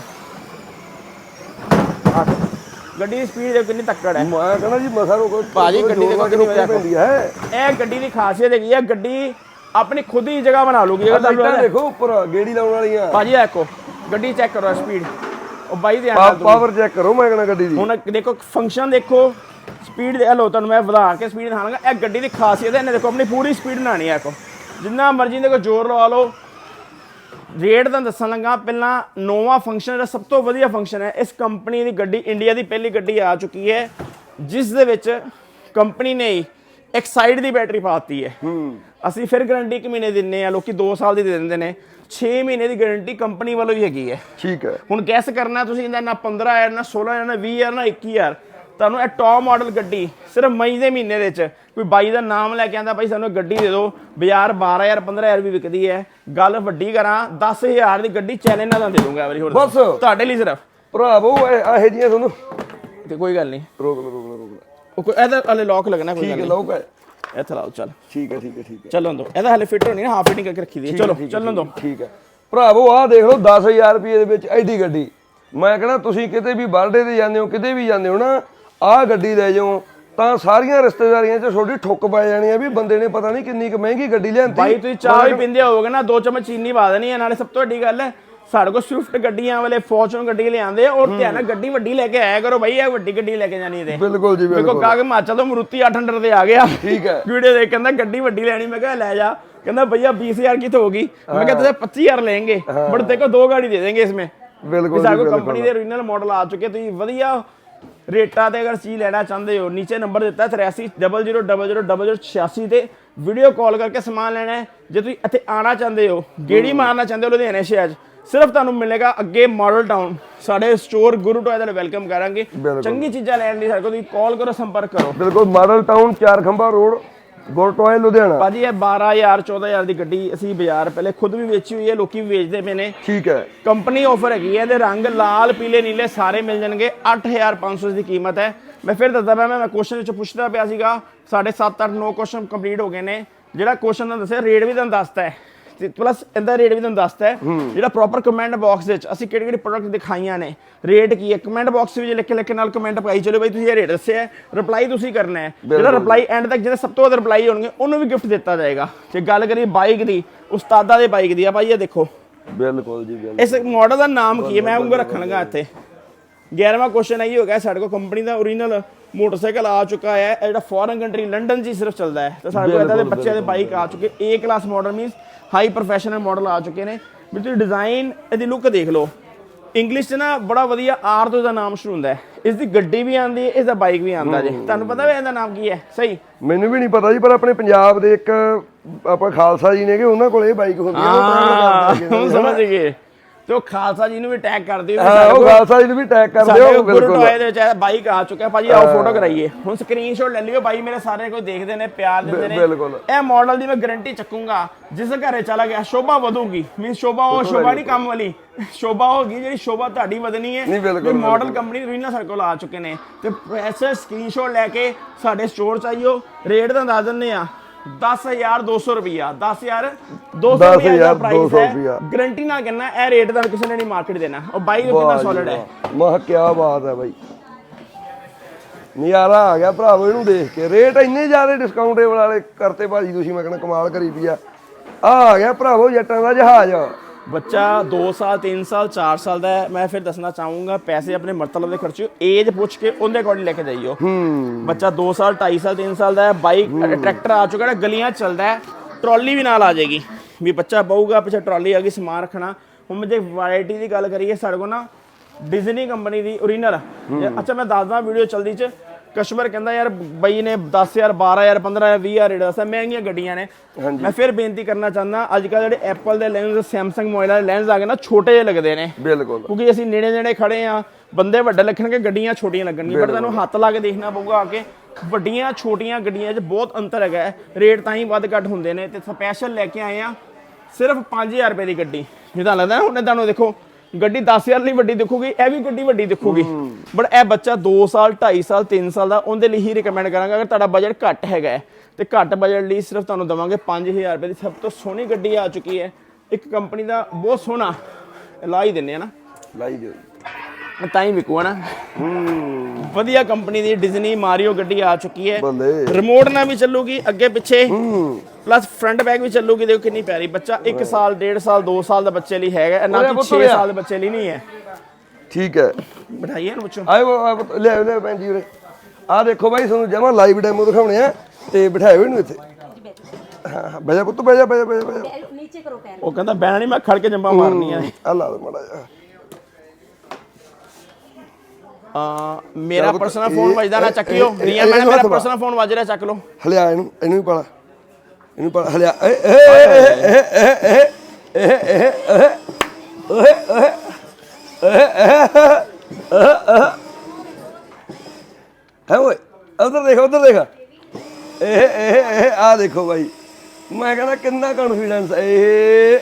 ਗੱਡੀ ਦੀ ਸਪੀਡ ਦੇਖੋ ਕਿੰਨੀ ਤੱਕੜ ਹੈ। ਮੈਂ ਕਹਿੰਦਾ ਜੀ ਮਸਾ ਰੋਕੋ ਭਾਜੀ, ਗੱਡੀ ਦੇਖੋ ਕਿੰਨੀ ਵਧੀਆ ਪੈਂਦੀ ਹੈ। ਇਹ ਗੱਡੀ ਦੀ ਖਾਸੀਅਤ ਹੈਗੀ ਹੈ ਗੱਡੀ ਆਪਣੀ ਖੁਦ ਹੀ ਜਗ੍ਹਾ ਬਣਾ ਲੂਗੀ ਜਗ੍ਹਾ ਤੁਹਾਨੂੰ ਦੇਖੋ ਉੱਪਰ ਗੇੜੀ ਲਾਉਣ ਵਾਲੀਆਂ। ਭਾਜੀ ਦੇਖੋ ਗੱਡੀ ਚੈੱਕ ਕਰੋ ਸਪੀਡ ਉਹ ਬਾਈ ਦੇ ਨਾਲ ਪਾਵਰ ਚੈੱਕ ਕਰੋ ਮੈਂ ਕਹਿੰਦਾ ਗੱਡੀ ਦੀ। ਹੁਣ ਦੇਖੋ ਫੰਕਸ਼ਨ ਦੇਖੋ ਸਪੀਡ ਦੇ ਹਲੋ ਤੁਹਾਨੂੰ ਮੈਂ ਵਧਾ ਕੇ ਸਪੀਡ ਦਿਖਾਵਾਂਗਾ ਇਹ ਗੱਡੀ ਦੀ ਖਾਸੀਅਤ ਹੈ ਇਹਨੇ ਦੇਖੋ ਆਪਣੀ ਪੂਰੀ ਸਪੀਡ ਬਣਾਣੀ ਹੈ ਕੋ ਜਿੰਨਾ ਮਰਜ਼ੀ ਦੇਖੋ ਜ਼ੋਰ ਲਵਾ ਲਓ। ਰੇਟ ਤਾਂ ਦੱਸਣ ਲੱਗਾ ਪਹਿਲਾਂ ਨੋਵਾ ਫੰਕਸ਼ਨ ਜਿਹੜਾ ਸਭ ਤੋਂ ਵਧੀਆ ਫੰਕਸ਼ਨ ਹੈ ਇਸ ਕੰਪਨੀ ਦੀ ਗੱਡੀ ਇੰਡੀਆ ਦੀ ਪਹਿਲੀ ਗੱਡੀ ਆ ਚੁੱਕੀ ਹੈ ਜਿਸ ਦੇ ਵਿੱਚ ਕੰਪਨੀ ਨੇ ਇੱਕ ਸਾਈਡ ਦੀ ਬੈਟਰੀ ਪਾਤੀ ਹੈ। ਅਸੀਂ ਫਿਰ ਗਾਰੰਟੀ ਇੱਕ ਮਹੀਨੇ ਦਿੰਨੇ ਆ ਲੋਕੀ 2 ਸਾਲ ਦੀ ਦੇ ਦਿੰਦੇ ਨੇ। 6 ਮਹੀਨੇ ਦੀ ਗਾਰੰਟੀ ਕੰਪਨੀ ਵੱਲੋਂ ਹੀ ਹੈਗੀ ਹੈ। ਠੀਕ ਹੈ। ਹੁਣ ਗੈਸ ਕਰਨਾ ਤੁਸੀਂ ਇਹਦਾ ਨਾ 15000 ਨਾ 16000 ਨਾ 20000 ਨਾ 21000 ਤੁਹਾਨੂੰ ਇਹ ਟੌਪ ਮਾਡਲ ਗੱਡੀ ਸਿਰਫ ਮਈ ਦੇ ਮਹੀਨੇ ਦੇ ਵਿੱਚ ਕੋਈ ਬਾਈ ਦਾ ਨਾਮ ਲੈ ਕੇ ਆਂਦਾ ਭਾਈ ਸਾਨੂੰ ਗੱਡੀ ਦੇ ਦਿਓ। ਬਾਜ਼ਾਰ 12000 15000 ਵੀ ਵਿਕਦੀ ਹੈ। ਗੱਲ ਵੱਡੀ ਕਰਾਂ 10000 ਦੀ ਗੱਡੀ ਚੈਲੰਜ ਨਾਲ ਦੇ ਦੂੰਗਾ ਵਾਰੀ ਹੋਰ ਬਸ। ਤੁਹਾਡੇ ਲਈ ਸਿਰਫ। ਭਰਾਵੋ ਇਹ ਜੀਆਂ ਤੁਹਾਨੂੰ। ਤੇ ਕੋਈ ਗੱਲ ਨਹੀਂ। ਰੋਕ ਲਓ ਰੋਕ ਰੋਕ ਉਹ ਕੋਈ ਇਹਦਾ ਹਲੇ ਲੋਕ ਲੱਗਣਾ ਕੋਈ ਠੀਕ ਗੱਲ ਨਹੀਂ। ਲੋਕ ਹੈ। ਇੱਥੇ ਲਾਓ ਚੱਲ। ਠੀਕ ਹੈ ਠੀਕ ਹੈ ਠੀਕ ਹੈ। ਚੱਲਣ ਦੋ ਇਹਦਾ ਹਲੇ ਫਿੱਟ ਹੋਣੀ ਨਾ ਹਾਫ ਫਿਟਿੰਗ ਕਰਕੇ ਰੱਖੀ ਦੀ ਚਲੋ ਚੱਲਣ ਦੋ ਠੀਕ ਹੈ ਭਰਾਵੋ ਆਹ ਦੇਖ ਲਓ 10000 ਰੁਪਏ ਦੇ ਵਿੱਚ ਐਡੀ ਗੱਡੀ। ਮੈਂ ਕਹਿੰਦਾ ਤੁਸੀਂ ਕਿਤੇ ਵੀ ਬਰਥਡੇ ਤੇ ਜਾਂਦੇ ਹੋ ਕਿਤੇ ਵੀ ਜਾਂਦੇ ਹੋ ਨਾ ਆਹ ਗੱਡੀ ਲੈ ਜਾਓ ਤਾਂ ਸਾਰੀਆਂ ਰਿਸ਼ਤੇਦਾਰੀਆਂ 'ਚ ਛੋਟੀ ਠੁੱਕ ਪੈ ਜਾਣੀ ਆ ਵੀ ਬੰਦੇ ਨੇ ਪਤਾ ਨਹੀਂ ਕਿੰਨੀ ਕੁ ਮਹਿੰਗੀ ਗੱਡੀ ਲਿਆਂਦੀ। ਭਾਈ ਤੁਸੀਂ ਚਾਹ ਵੀ ਪਿੰਦੇ ਹੋਵੋਗੇ ਨਾ ਦੋ ਚਮਚ ਚੀਨੀ ਪਾ ਦੇਣੀ ਹੈ ਨਾਲੇ ਸਭ ਤੋਂ ਵੱਡੀ ਗੱਲ ਹੈ ਸਾਡੇ ਕੋਲ ਗੱਡੀਆਂ ਵਾਲੇ ਫੋਰਚੂਨ ਗੱਡੀ ਲਿਆਂਦੇ ਔਰ ਧਿਆਨ ਨਾਲ ਗੱਡੀ ਵੱਡੀ ਲੈ ਕੇ ਆਇਆ ਕਰੋ ਭਾਈ ਇਹ ਵੱਡੀ ਗੱਡੀ ਲੈ ਕੇ ਜਾਣੀ ਤੇ ਬਿਲਕੁਲ ਜੀ ਬਿਲਕੁਲ। ਦੇਖੋ ਕਾਗ ਮਾਚਾ ਤੋਂ ਮਰੂਤੀ 800 ਤੇ ਆ ਗਿਆ। ਠੀਕ ਹੈ। ਵੀਡੀਓ ਦੇਖ ਕਹਿੰਦਾ ਗੱਡੀ ਵੱਡੀ ਲੈਣੀ ਮੈਂ ਕਿਹਾ ਲੈ ਜਾ। ਕਹਿੰਦਾ ਭਈਆ 20000 ਕਿੱਥੇ ਹੋਗੀ ਮੈਂ ਕਿਹਾ ਤੇ 25000 ਲੈਣਗੇ ਬਟ ਦੇਖੋ ਦੋ ਗਾੜੀ ਦੇ ਦੇਣਗੇ ਇਸਮੇ ਬਿਲਕੁਲ ਜੀ ਬਿਲਕੁਲ ਕੰਪਨੀ ਦੇ origignal ਮਾਡਲ ਆ ਚੁੱਕੇ ਤੁਸੀਂ ਵਧੀਆ ਰੇਟਾਂ ਤੇ ਅਗਰ ਚੀਜ਼ ਲੈਣਾ ਚਾਹੁੰਦੇ ਹੋ ਨੀਚੇ ਨੰਬਰ ਦਿੱਤਾ 8300000086 ਤੇ ਵੀਡੀਓ ਕਾਲ ਕਰਕੇ ਸਮਾਨ ਲੈਣਾ ਹੈ। ਜੇ ਤੁਸੀਂ ਇੱਥੇ ਆਣਾ ਚਾਹੁੰਦੇ ਹੋ ਗੇੜੀ ਮਾਰਨਾ ਚਾਹੁੰਦੇ ਹੋ ਲੁਧਿਆਣੇ ਸ਼ਹਿਰ 'ਚ ਸਿਰਫ ਤੁਹਾਨੂੰ ਮਿਲੇਗਾ ਅੱਗੇ ਮਾਡਲ ਟਾਊਨ ਸਾਡੇ ਸਟੋਰ ਗੁਰੂ ਟੋਏ ਦਾ ਵੈਲਕਮ ਕਰਾਂਗੇ। ਚੰਗੀ ਚੀਜ਼ਾਂ ਲੈਣ ਲਈ ਸਾਡੇ ਕੋਲ ਤੁਸੀਂ ਕਾਲ ਕਰੋ ਸੰਪਰਕ ਕਰੋ। ਬਿਲਕੁਲ ਮਾਡਲ ਟਾਊਨ ਚਾਰ ਖੰਭਾ ਰੋਡ ਗੁਰਟੋਏ ਲੁਧਿਆਣਾ। ਭਾਜੀ ਇਹ 12000 14000 ਦੀ ਗੱਡੀ ਅਸੀਂ ਬਾਜ਼ਾਰ ਪਹਿਲੇ ਖੁਦ ਵੀ ਵੇਚੀ ਹੋਈ ਹੈ ਲੋਕੀ ਵੀ ਵੇਚਦੇ ਪਏ ਨੇ। ਠੀਕ ਹੈ। ਕੰਪਨੀ ਆਫਰ ਹੈਗੀ ਹੈ ਇਹਦੇ ਰੰਗ ਲਾਲ ਪੀਲੇ ਨੀਲੇ ਸਾਰੇ ਮਿਲ ਜਾਣਗੇ। 8500 ਦੀ ਕੀਮਤ ਹੈ। ਮੈਂ ਫਿਰ ਦੱਸਦਾ ਪਿਆ ਮੈਂ ਕੁਐਸਚਨ ਵਿੱਚ ਪੁੱਛਦਾ ਪਿਆ ਸੀਗਾ ਸਾਡੇ 7 8 9 ਕੁਐਸਚਨ ਕੰਪਲੀਟ ਹੋ ਗਏ ਨੇ। ਜਿਹੜਾ ਕੁਐਸਚਨ ਦਾ ਦੱਸਿਆ ਰੇਟ ਵੀ ਤੁਹਾਨੂੰ ਦੱਸਤਾ ਹੈ। ਪਲੱਸ ਇਹਦਾ ਰੇਟ ਵੀ ਤੁਹਾਨੂੰ ਦੱਸਤਾ ਹੈ। ਜਿਹੜਾ ਪ੍ਰੋਪਰ ਕਮੈਂਟ ਬਾਕਸ ਵਿੱਚ ਅਸੀਂ ਕਿਹੜੇ ਕਿਹੜੇ ਪ੍ਰੋਡਕਟ ਦਿਖਾਈਆਂ ਨੇ ਰੇਟ ਕੀ ਹੈ? ਕਮੈਂਟ ਬਾਕਸ ਵਿੱਚ ਲਿਖ ਕੇ ਲਿਖ ਕੇ ਨਾਲ ਕਮੈਂਟ ਪਾਈ ਚਲੋ ਬਈ ਤੁਸੀਂ ਇਹ ਰੇਟ ਦੱਸਿਆ ਰਿਪਲਾਈ ਤੁਸੀਂ ਕਰਨਾ ਹੈ। ਜਿਹੜਾ ਰਿਪਲਾਈ ਐਂਡ ਤੱਕ ਜਿਹੜੇ ਸਭ ਤੋਂ ਵੱਧ ਰਿਪਲਾਈ ਹੋਣਗੇ ਉਹਨੂੰ ਵੀ ਗਿਫਟ ਦਿੱਤਾ ਜਾਏਗਾ। ਜੇ ਗੱਲ ਕਰੀਏ ਬਾਈਕ ਦੀ ਉਸਤਾਦਾ ਦੇ ਬਾਈਕ ਦੀ ਆ ਭਾਈ ਇਹ ਦੇਖੋ। ਬਿਲਕੁਲ ਜੀ ਬਿਲਕੁਲ। ਇਸ ਮਾਡਲ ਦਾ ਨਾਮ ਕੀ ਹੈ? ਮੈਂ ਉਂਗਲ ਰੱਖਣ ਲੱਗਾ ਇੱਥੇ। 11ਵਾਂ ਕੁਐਸਚਨ ਇਹ ਹੋ ਗਿਆ ਸਾਡੇ ਕੋਲ ਕੰਪਨੀ ਦਾ ਓਰੀਜਨਲ ਮੋਟਰਸਾਈਕਲ ਆ ਚੁੱਕਾ ਹੈ। ਜਿਹੜਾ ਫੋਰਨ ਕੰਟਰੀ ਲੰਡਨ 'ਚ ਸਿਰਫ ਚੱਲਦਾ ਹੈ। ਤੇ ਸਾਡੇ ਕੋਲ ਇਦਾਂ ਦੇ ਬੱਚਿਆਂ ਦੇ ਬਾਈਕ ਆ ਚੁੱਕੇ। A class model means high professional model ਆ ਚੁੱਕੇ ਨੇ। ਵੀ ਤੁਸੀਂ ਡਿਜ਼ਾਈਨ ਇਹਦੀ ਲੁੱਕ ਦੇਖ ਲਓ। ਇੰਗਲਿਸ਼ 'ਚ ਨਾ ਬੜਾ ਵਧੀਆ ਆਰ ਤੋਂ ਇਹਦਾ ਨਾਮ ਸ਼ੁਰੂ ਹੁੰਦਾ ਹੈ। ਇਸ ਦੀ ਗੱਡੀ ਵੀ ਆਂਦੀ ਹੈ ਇਸ ਦਾ ਬਾਈਕ ਵੀ ਆਂਦਾ ਜੀ। ਤੁਹਾਨੂੰ ਪਤਾ ਵੀ ਇਹਦਾ ਨਾਮ ਕੀ ਹੈ? ਸਹੀ? ਮੈਨੂੰ ਵੀ ਨਹੀਂ ਪਤਾ ਜੀ ਪਰ ਆਪਣੇ ਪੰਜਾਬ ਦੇ ਇੱਕ ਆਪਾਂ ਖਾਲਸਾ ਜੀ ਨੇਗੇ ਉਹਨਾਂ ਕੋਲ ਇਹ ਬਾਈਕ ਹੁੰਦੀ ਉਹ ਹਾਂ ਹੁਣ ਸਮਝ ਗਏ। ਤੇ ਉਹ ਖਾਲਸਾ ਜੀ ਨੂੰ ਵੀ ਟੈਗ ਕਰ ਦਿਓ ਵੀ ਹਾਂ ਸਾਡੇ ਉਹ ਖਾਲਸਾ ਜੀ ਨੂੰ ਵੀ ਟੈਗ ਕਰ ਸਾਡੇ ਦਿਓ ਕੋਲ ਗੁਰੂ ਬਿਲਕੁਲ। ਟੋਏ ਦੇ ਵਿੱਚ ਬਾਈਕ ਆ ਚੁੱਕਿਆ ਭਾਜੀ ਆਓ ਫੋਟੋ ਕਰਾਈਏ। ਹੁਣ ਸਕਰੀਨਸ਼ਾਟ ਲੈ ਲਿਓ ਬਾਈ ਮੇਰੇ ਸਾਰੇ ਕੋਈ ਦੇਖਦੇ ਨੇ ਪਿਆਰ ਦਿੰਦੇ ਨੇ। ਬਿਲਕੁਲ। ਇਹ ਮਾਡਲ ਦੀ ਮੈਂ ਗਾਰੰਟੀ ਚੱਕੂੰਗਾ ਜਿਸ ਘਰੇ ਚਲਾ ਗਿਆ ਸ਼ੋਭਾ ਵਧੂਗੀ। ਮੀਨ ਸ਼ੋਭਾ ਉਹ ਸ਼ੋਭਾ ਨਹੀਂ ਕੰਮ ਵਾਲੀ। ਸ਼ੋਭਾ ਹੋਗੀ ਜਿਹੜੀ ਸ਼ੋਭਾ ਤੁਹਾਡੀ ਵਧਣੀ ਹੈ। ਬਿਲਕੁਲ, ਮਾਡਲ ਕੰਪਨੀ ਰੀਨਾ ਸਾਡੇ ਕੋਲ ਆ ਚੁੱਕੇ ਨੇ। ਤੇ ਐਸੇ ਸਕਰੀਨਸ਼ਾਟ ਲੈ ਕੇ ਸਾਡੇ ਸਟੋਰ ਚ ਆਈਓ। ਰੇਟ ਦਾ ਅੰਦਾਜ਼ ਦਿੰਦੇ ਆ। 10200 ਰੁਪਿਆ 10200 ਰੁਪਿਆ ਦਾ 10,200 ਪ੍ਰਾਈਸ ਹੈ। ਰੁਪਈਆ। ਗਾਰੰਟੀ ਨਾਲ ਕਹਿੰਦਾ ਇਹ ਰੇਟ ਦਾ ਕਿਸੇ ਨੇ ਨਹੀਂ ਮਾਰਕੀਟ ਦੇਣਾ। ਉਹ ਬਾਈ ਕਿੰਨਾ ਸੋਲਿਡ ਹੈ। ਮਾ ਕੀ ਬਾਤ ਹੈ ਬਾਈ। ਨਜ਼ਾਰਾ ਆ ਗਿਆ ਭਰਾਵੋ ਇਹਨੂੰ ਦੇਖ ਕੇ। ਰੇਟ ਇੰਨੇ ਜ਼ਿਆਦਾ ਡਿਸਕਾਊਂਟੇਬਲ ਵਾਲੇ ਕਰਤੇ ਭਾਜੀ ਤੁਸੀਂ ਮੈਂ ਕਹਿੰਦਾ ਕਮਾਲ ਕਰੀ ਪਈ ਆ। ਆ ਆ ਗਿਆ ਭਰਾਵੋ ਜੱਟਾਂ ਦਾ ਜਹਾਜ਼। ਬੱਚਾ 2 ਸਾਲ 3 ਸਾਲ 4 ਸਾਲ ਦਾ ਹੈ। ਮੈਂ ਫਿਰ ਦੱਸਣਾ ਚਾਹੂੰਗਾ ਪੈਸੇ ਆਪਣੇ ਮਤਲਬ ਦੇ ਖਰਚਿਓ ਏਜ ਪੁੱਛ ਕੇ ਉਹਦੇ ਅਕੋਰਡਿੰਗ ਲੈ ਕੇ ਜਾਈਓ। ਹੂੰ। ਬੱਚਾ 2 ਸਾਲ 2.5 ਸਾਲ 3 ਸਾਲ ਦਾ ਹੈ। ਬਾਈਕ ਟਰੈਕਟਰ ਆ ਚੁੱਕਾ ਹੈ ਗਲੀਆਂ ਚੱਲਦਾ ਹੈ। ਟਰਾਲੀ ਵੀ ਨਾਲ ਆ ਜਾਏਗੀ। ਵੀ ਬੱਚਾ ਬਹੂਗਾ ਪਿੱਛੇ ਟਰਾਲੀ ਆ ਗਈ ਸਮਾਨ ਰੱਖਣਾ। ਹੁਣ ਜੇ ਵੈਰਾਈਟੀ ਦੀ ਗੱਲ ਕਰੀਏ ਸਾਡੇ ਕੋਲ ਨਾ ਡਿਜ਼ਨੀ ਕੰਪਨੀ ਦੀ ਓਰੀਜਨਲ ਅੱਛਾ ਮੈਂ ਦੱਸਦਾ ਵੀਡੀਓ ਚਲਦੀ 'ਚ। ਕਸਟਮਰ ਕਹਿੰਦਾ ਯਾਰ ਬਈ ਨੇ 10000 12000 15000 20000 ਰੇਟ ਦੱਸਿਆ ਮਹਿੰਗੀਆਂ ਗੱਡੀਆਂ ਨੇ। ਮੈਂ ਫਿਰ ਬੇਨਤੀ ਕਰਨਾ ਚਾਹੁੰਦਾ ਅੱਜ ਕੱਲ ਜਿਹੜੇ ਐਪਲ ਦੇ ਲੈਂਸ ਸੈਮਸੰਗ ਮੋਬਾਈਲਾਂ ਦੇ ਲੈਂਸ ਆ ਗਏ ਨਾ ਛੋਟੇ ਜਿਹੇ ਲੱਗਦੇ ਨੇ। ਬਿਲਕੁਲ। ਕਿਉਂਕਿ ਅਸੀਂ ਨੇੜੇ ਨੇੜੇ ਖੜੇ ਆ ਬੰਦੇ ਵੱਡੇ ਲੱਗਣਗੇ ਗੱਡੀਆਂ ਛੋਟੀਆਂ ਲੱਗਣਗੀਆਂ ਪਰ ਤੁਹਾਨੂੰ ਹੱਥ ਲਾ ਕੇ ਦੇਖਣਾ ਪਊਗਾ ਆ ਕੇ। ਵੱਡੀਆਂ ਛੋਟੀਆਂ ਗੱਡੀਆਂ 'ਚ ਬਹੁਤ ਅੰਤਰ ਹੈਗਾ। ਰੇਟ ਤਾਂ ਹੀ ਵੱਧ ਘੱਟ ਹੁੰਦੇ ਨੇ। ਤੇ ਸਪੈਸ਼ਲ ਲੈ ਕੇ ਆਏ ਆ ਸਿਰਫ 5000 ਰੁਪਏ ਦੀ ਗੱਡੀ। ਜਿੱਦਾਂ ਲੱਗਦਾ ਹੁਣ ਤੁਹਾਨੂੰ ਦੇਖੋ ਗੱਡੀ 10000 ਲਈ ਵੱਡੀ ਦਿਖੂਗੀ ਇਹ ਵੀ ਗੱਡੀ ਵੱਡੀ ਦਿਖੂਗੀ। ਬਟ ਇਹ ਬੱਚਾ 2 ਸਾਲ 2.5 ਸਾਲ 3 ਸਾਲ ਦਾ ਉਹਦੇ ਲਈ ਹੀ ਰეკਮੈਂਡ ਕਰਾਂਗਾ। ਅਗਰ ਤੁਹਾਡਾ ਬਜਟ ਘੱਟ ਹੈਗਾ ਤੇ ਘੱਟ ਬਜਟ ਲਈ ਸਿਰਫ ਤੁਹਾਨੂੰ ਦਵਾਂਗੇ 5000 ਰੁਪਏ ਦੀ ਸਭ ਤੋਂ ਸੋਹਣੀ ਗੱਡੀ ਆ ਚੁੱਕੀ ਹੈ। ਇੱਕ ਕੰਪਨੀ ਦਾ ਬਹੁਤ ਸੋਹਣਾ ਲਾ ਹੀ ਦਿੰਨੇ ਆ ਨਾ। ਲਾਈ ਦਿਓ ਤਾਂ ਹੀ ਵਿਕੂ ਨਾ। ਵਧੀਆ ਕੰਪਨੀ ਦੀ ਡਿਜ਼ਨੀ ਮਾਰੀਓ ਗੱਡੀ ਆ ਚੁੱਕੀ ਹੈ। ਰਿਮੋਟ ਨਾਲ ਵੀ ਚੱਲੂਗੀ ਅੱਗੇ ਪਿੱਛੇ। ਪਲੱਸ ਫਰੰਟ ਬੈਗ ਵੀ ਚੱਲੂਗੀ ਦੇਖੋ ਕਿੰਨੀ ਪਿਆਰੀ ਬੱਚਾ। 1 ਸਾਲ 1.5 ਸਾਲ 2 ਸਾਲ ਦਾ ਬੱਚੇ ਲਈ ਹੈਗਾ ਨਾ ਕਿ 6 ਸਾਲ ਦੇ ਬੱਚੇ ਲਈ ਨਹੀਂ ਹੈ। ਠੀਕ ਹੈ। ਬਿਠਾਈਏ ਨੂੰ ਪੁੱਛੋ। ਆਇਓ ਲੈ ਲੈ ਭੈਣ ਜੀ ਉਰੇ। ਆ ਦੇਖੋ ਬਾਈ ਤੁਹਾਨੂੰ ਜਮਾ ਲਾਈਵ ਡੈਮੋ ਦਿਖਾਉਣੇ ਆ ਤੇ ਬਿਠਾਇਓ ਇਹਨੂੰ ਇੱਥੇ। ਹਾਂ ਬੈਜਾ ਪੁੱਤ ਬੈਜਾ ਬੈਜਾ ਬੈਜਾ ਨੀਚੇ ਕਰੋ ਪੈਰ। ਉਹ ਕਹਿੰਦਾ ਬੈਣਾ ਨਹੀਂ ਮੈਂ ਖੜ ਕੇ ਜੰਬਾ ਮਾਰਨੀਆਂ ਨੇ। ਆ ਲਾ ਦੇ ਮੜਾ ਜਾ ਮੇਰਾ ਪਰਸਨਲ ਫੋਨ ਵੱਜਦਾ ਨਾ ਚੱਕਿਓ। ਰੀਆ ਮੈਡਮ ਮੇਰਾ ਪਰਸਨਲ ਫੋਨ ਵੱਜ ਰਿਹਾ ਚੱਕ ਲਓ। ਹਲੇ ਇਹਨੂੰ ਇਹਨੂੰ ਵੀ ਪਾਲਾ ਇਹਨੂੰ ਪਤਾ ਹਲਿਆ ਏ ਏ ਏ ਏ ਏ ਏ ਓਏ ਓਏ ਹੈ ਓਏ ਉਧਰ ਦੇਖ ਉਧਰ ਦੇਖ ਇਹ ਇਹ ਆ ਦੇਖੋ ਭਾਈ ਮੈਂ ਕਹਿੰਦਾ ਕਿੰਨਾ ਕੌਨਫੀਡੈਂਸ ਇਹ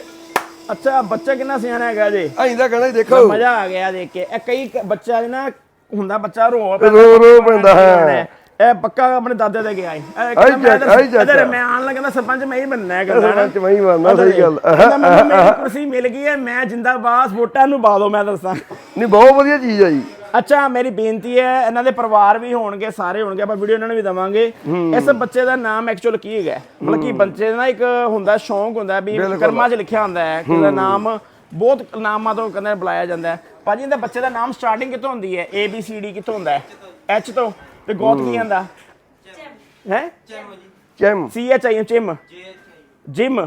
ਅੱਛਾ ਬੱਚਾ ਕਿੰਨਾ ਸਿਆਣਾ ਹੈਗਾ ਜੀ ਐਂ ਦਾ ਕਹਿੰਦਾ ਦੇਖੋ ਮਜ਼ਾ ਆ ਗਿਆ ਦੇਖ ਕੇ ਇਹ ਕਈ ਬੱਚਾ ਨਾ ਹੁੰਦਾ ਬੱਚਾ ਰੋ ਰੋ ਰੋ ਪੈਂਦਾ ਹੈ ਇਹ ਪੱਕਾ ਆਪਣੇ ਦਾਦੇ ਦੇ ਗਿਆ ਸੀ। ਇਹ ਆਈ ਕਹਿੰਦਾ ਮੈਂ ਆਣ ਲੱਗਾ ਕਹਿੰਦਾ ਸਰਪੰਚ ਮੈਂ ਹੀ ਬੰਨਣਾ ਹੈ ਕਹਿੰਦਾ। ਸਰਪੰਚ ਮੈਂ ਹੀ ਇੱਧਰ ਸਹੀ ਗੱਲ। ਮੈਨੂੰ ਕੁਰਸੀ ਮਿਲ ਗਈ ਹੈ ਮੈਂ ਜਿੰਦਾਬਾਦ ਵੋਟਾਂ ਨੂੰ ਪਾ ਦੋ ਮੈਂ ਦੱਸਾਂ। ਨਹੀਂ ਬਹੁਤ ਵਧੀਆ ਚੀਜ਼ ਜੀ। ਅੱਛਾ ਮੇਰੀ ਬੇਨਤੀ ਹੈ ਇਹਨਾਂ ਦੇ ਪਰਿਵਾਰ ਵੀ ਹੋਣਗੇ ਸਾਰੇ ਹੋਣਗੇ ਆਪਾਂ ਵੀਡੀਓ ਇਹਨਾਂ ਨੂੰ ਵੀ ਦਵਾਂਗੇ। ਇਸ ਬੱਚੇ ਦਾ ਨਾਮ ਐਕਚੁਅਲ ਕੀ ਹੈਗਾ? ਮਤਲਬ ਕਿ ਬੱਚੇ ਦਾ ਇੱਕ ਹੁੰਦਾ ਸ਼ੌਂਕ ਹੁੰਦਾ ਵੀ ਕਰਮਾਂ 'ਚ ਲਿਖਿਆ ਹੁੰਦਾ ਹੈ ਕਿ ਉਹਦਾ ਨਾਮ ਬਹੁਤ ਨਾਮਾਂ ਤੋਂ ਕਹਿੰਦੇ ਬੁਲਾਇਆ ਜਾਂਦਾ ਹੈ। ਭਾਜੀ ਇਹਦੇ ਬੱਚੇ ਦਾ ਨਾਮ ਸਟਾਰਟਿੰਗ ਕਿੱਥੋਂ ਹੁੰਦੀ ਹੈ? ਏ ਬੀ ਸੀ ਡੀ ਕਿੱਥੋਂ ਹੁੰਦਾ ਹੈ? ਐਚ ਤੋਂ? ਤੇ ਗੋਤ ਕੀ ਆਂਦਾ? ਹੈ? ਚਿਮ ਸੀ ਐਚ ਆਈ ਚਿਮ ਜਿਮ।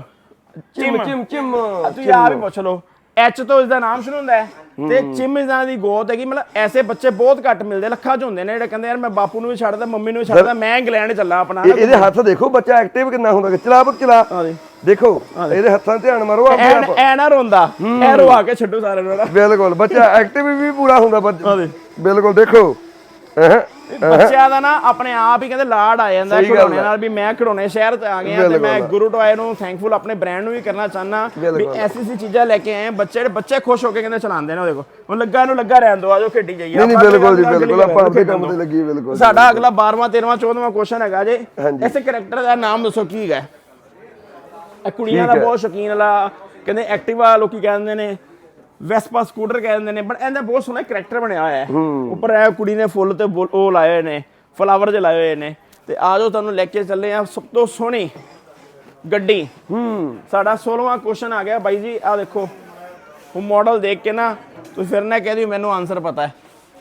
ਚਿਮ ਚਿਮ ਚਿਮ ਆਪ ਹੀ ਪੁੱਛ ਲਓ। ਐਚ ਤੋਂ ਇਸਦਾ ਨਾਮ ਸ਼ੁਰੂ ਹੁੰਦਾ ਹੈ? ਤੇ ਚਿਮ ਇਸਦਾ ਦੀ ਗੋਤ ਹੈਗੀ ਮਤਲਬ ਐਸੇ ਬੱਚੇ ਬਹੁਤ ਘੱਟ ਮਿਲਦੇ ਲੱਖਾਂ ਚ ਹੁੰਦੇ ਨੇ ਜਿਹੜੇ ਕਹਿੰਦੇ ਯਾਰ ਮੈਂ ਬਾਪੂ ਨੂੰ ਵੀ ਛੱਡਦਾ ਮੰਮੀ ਨੂੰ ਵੀ ਛੱਡਦਾ ਮੈਂ ਇੰਗਲੈਂਡ ਚੱਲਾਂ ਆਪਣਾ। ਇਹ- ਇਹਦੇ ਹੱਥ ਦੇਖੋ ਬੱਚਾ ਐਕਟਿਵ ਕਿੰਨਾ ਹੁੰਦਾ ਚਲਾ ਬਕ ਚਲਾ। ਦੇ। ਦੇਖੋ ਇਹਦੇ ਹੱਥਾਂ 'ਤੇ ਧਿਆਨ ਮਾਰੋ ਆਪਣੇ ਐਨ ਆਪ। ਐ ਨਾ ਰੋਂਦਾ। ਐ ਰਵਾ ਕੇ ਛੱਡੋ ਸਾਰਿਆਂ ਨੂੰ ਬਿਲਕੁਲ ਬੱਚਾ ਐਕਟਿਵ ਵੀ ਪੂਰਾ ਹੁੰਦਾ ਦੇ। ਬਿਲਕੁਲ ਦੇਖੋ। ਬੱਚਿਆਂ ਦਾ ਨਾ ਆਪਣੇ ਆਪ ਹੀ ਕਹਿੰਦੇ ਲਾਡ ਆ ਜਾਂਦਾ ਖਿਡੌਣੇ ਹੈ। ਨਾਲ ਵੀ ਮੈਂ ਖਿਡੌਣੇ ਸ਼ਹਿਰ ਤੇ ਆ ਗਿਆ ਤੇ ਮੈਂ। ਗੁਰੂ ਟੋਏ ਨੂੰ ਥੈਂਕਫੁਲ ਆਪਣੇ ਬ੍ਰਾਂਡ ਨੂੰ ਵੀ ਕਰਨਾ ਚਾਹਨਾ ਵੀ। ਐਸੀ ਸੀ ਚੀਜ਼ਾਂ ਲੈ ਕੇ ਆਏ ਹਾਂ, ਬੱਚੇ ਬੱਚੇ ਖੁਸ਼ ਹੋ ਕੇ ਕਹਿੰਦੇ ਚਲਾਉਂਦੇ ਨੇ ਉਹ ਦੇਖੋ ਹੁਣ ਲੱਗਾ ਨੂੰ ਲੱਗਾ ਰਹਿਣ ਦੋ ਆਜੋ ਖੇਡੀ ਜਾਈਏ ਨਹੀਂ ਬਿਲਕੁਲ ਜੀ ਬਿਲਕੁਲ ਆਪਾਂ ਆਪਣੇ ਕੰਮ। ਤੇ ਲੱਗੀ ਬਿਲਕੁਲ ਸਾਡਾ ਅਗਲਾ 12ਵਾਂ 13ਵਾਂ 14ਵਾਂ ਕੁਐਸਚਨ ਹੈਗਾ ਜੇ। ਇਸ ਕਰੈਕਟਰ ਦਾ ਨਾਮ ਦੱਸੋ ਕੀ ਹੈਗਾ ਇਹ ਕੁੜੀਆਂ ਦਾ ਹੈ। ਬਹੁਤ ਸ਼ੌਕੀਨ ਵਾਲਾ ਕਹਿੰਦੇ ਐਕਟਿਵਾ ਲੋਕੀ ਕਹਿੰਦੇ ਨੇ ਵੈਸਪਾ ਸਕੂਟਰ ਕਹਿੰਦੇ ਨੇ ਬਟ ਇਹਦਾ ਬਹੁਤ ਸੋਹਣਾ ਕਰੈਕਟਰ ਬਣਿਆ ਹੋਇਆ ਹੈ। ਉੱਪਰ ਇਹ ਕੁੜੀ ਨੇ ਫੁੱਲ ਤੇ ਬੁੱਲ- ਉਹ ਲਾਏ ਹੋਏ ਨੇ ਫਲਾਵਰ ਜੇ ਲਾਏ ਹੋਏ ਨੇ। ਤੇ ਆਜੋ ਤੁਹਾਨੂੰ ਲੈ ਕੇ ਚੱਲੇ ਆ ਸਭ ਤੋਂ ਸੋਹਣੀ ਗੱਡੀ। ਹੂੰ। ਸਾਡਾ 16ਵਾਂ ਕੁਐਸਚਨ ਆ ਗਿਆ। ਬਾਈ ਜੀ ਆ ਦੇਖੋ ਉਹ ਮਾਡਲ ਦੇਖ ਕੇ ਨਾ ਤੁਸੀਂ ਫਿਰ ਨਾ ਕਹਿ ਦਿਓ ਮੈਨੂੰ ਆਨਸਰ ਪਤਾ ਹੈ।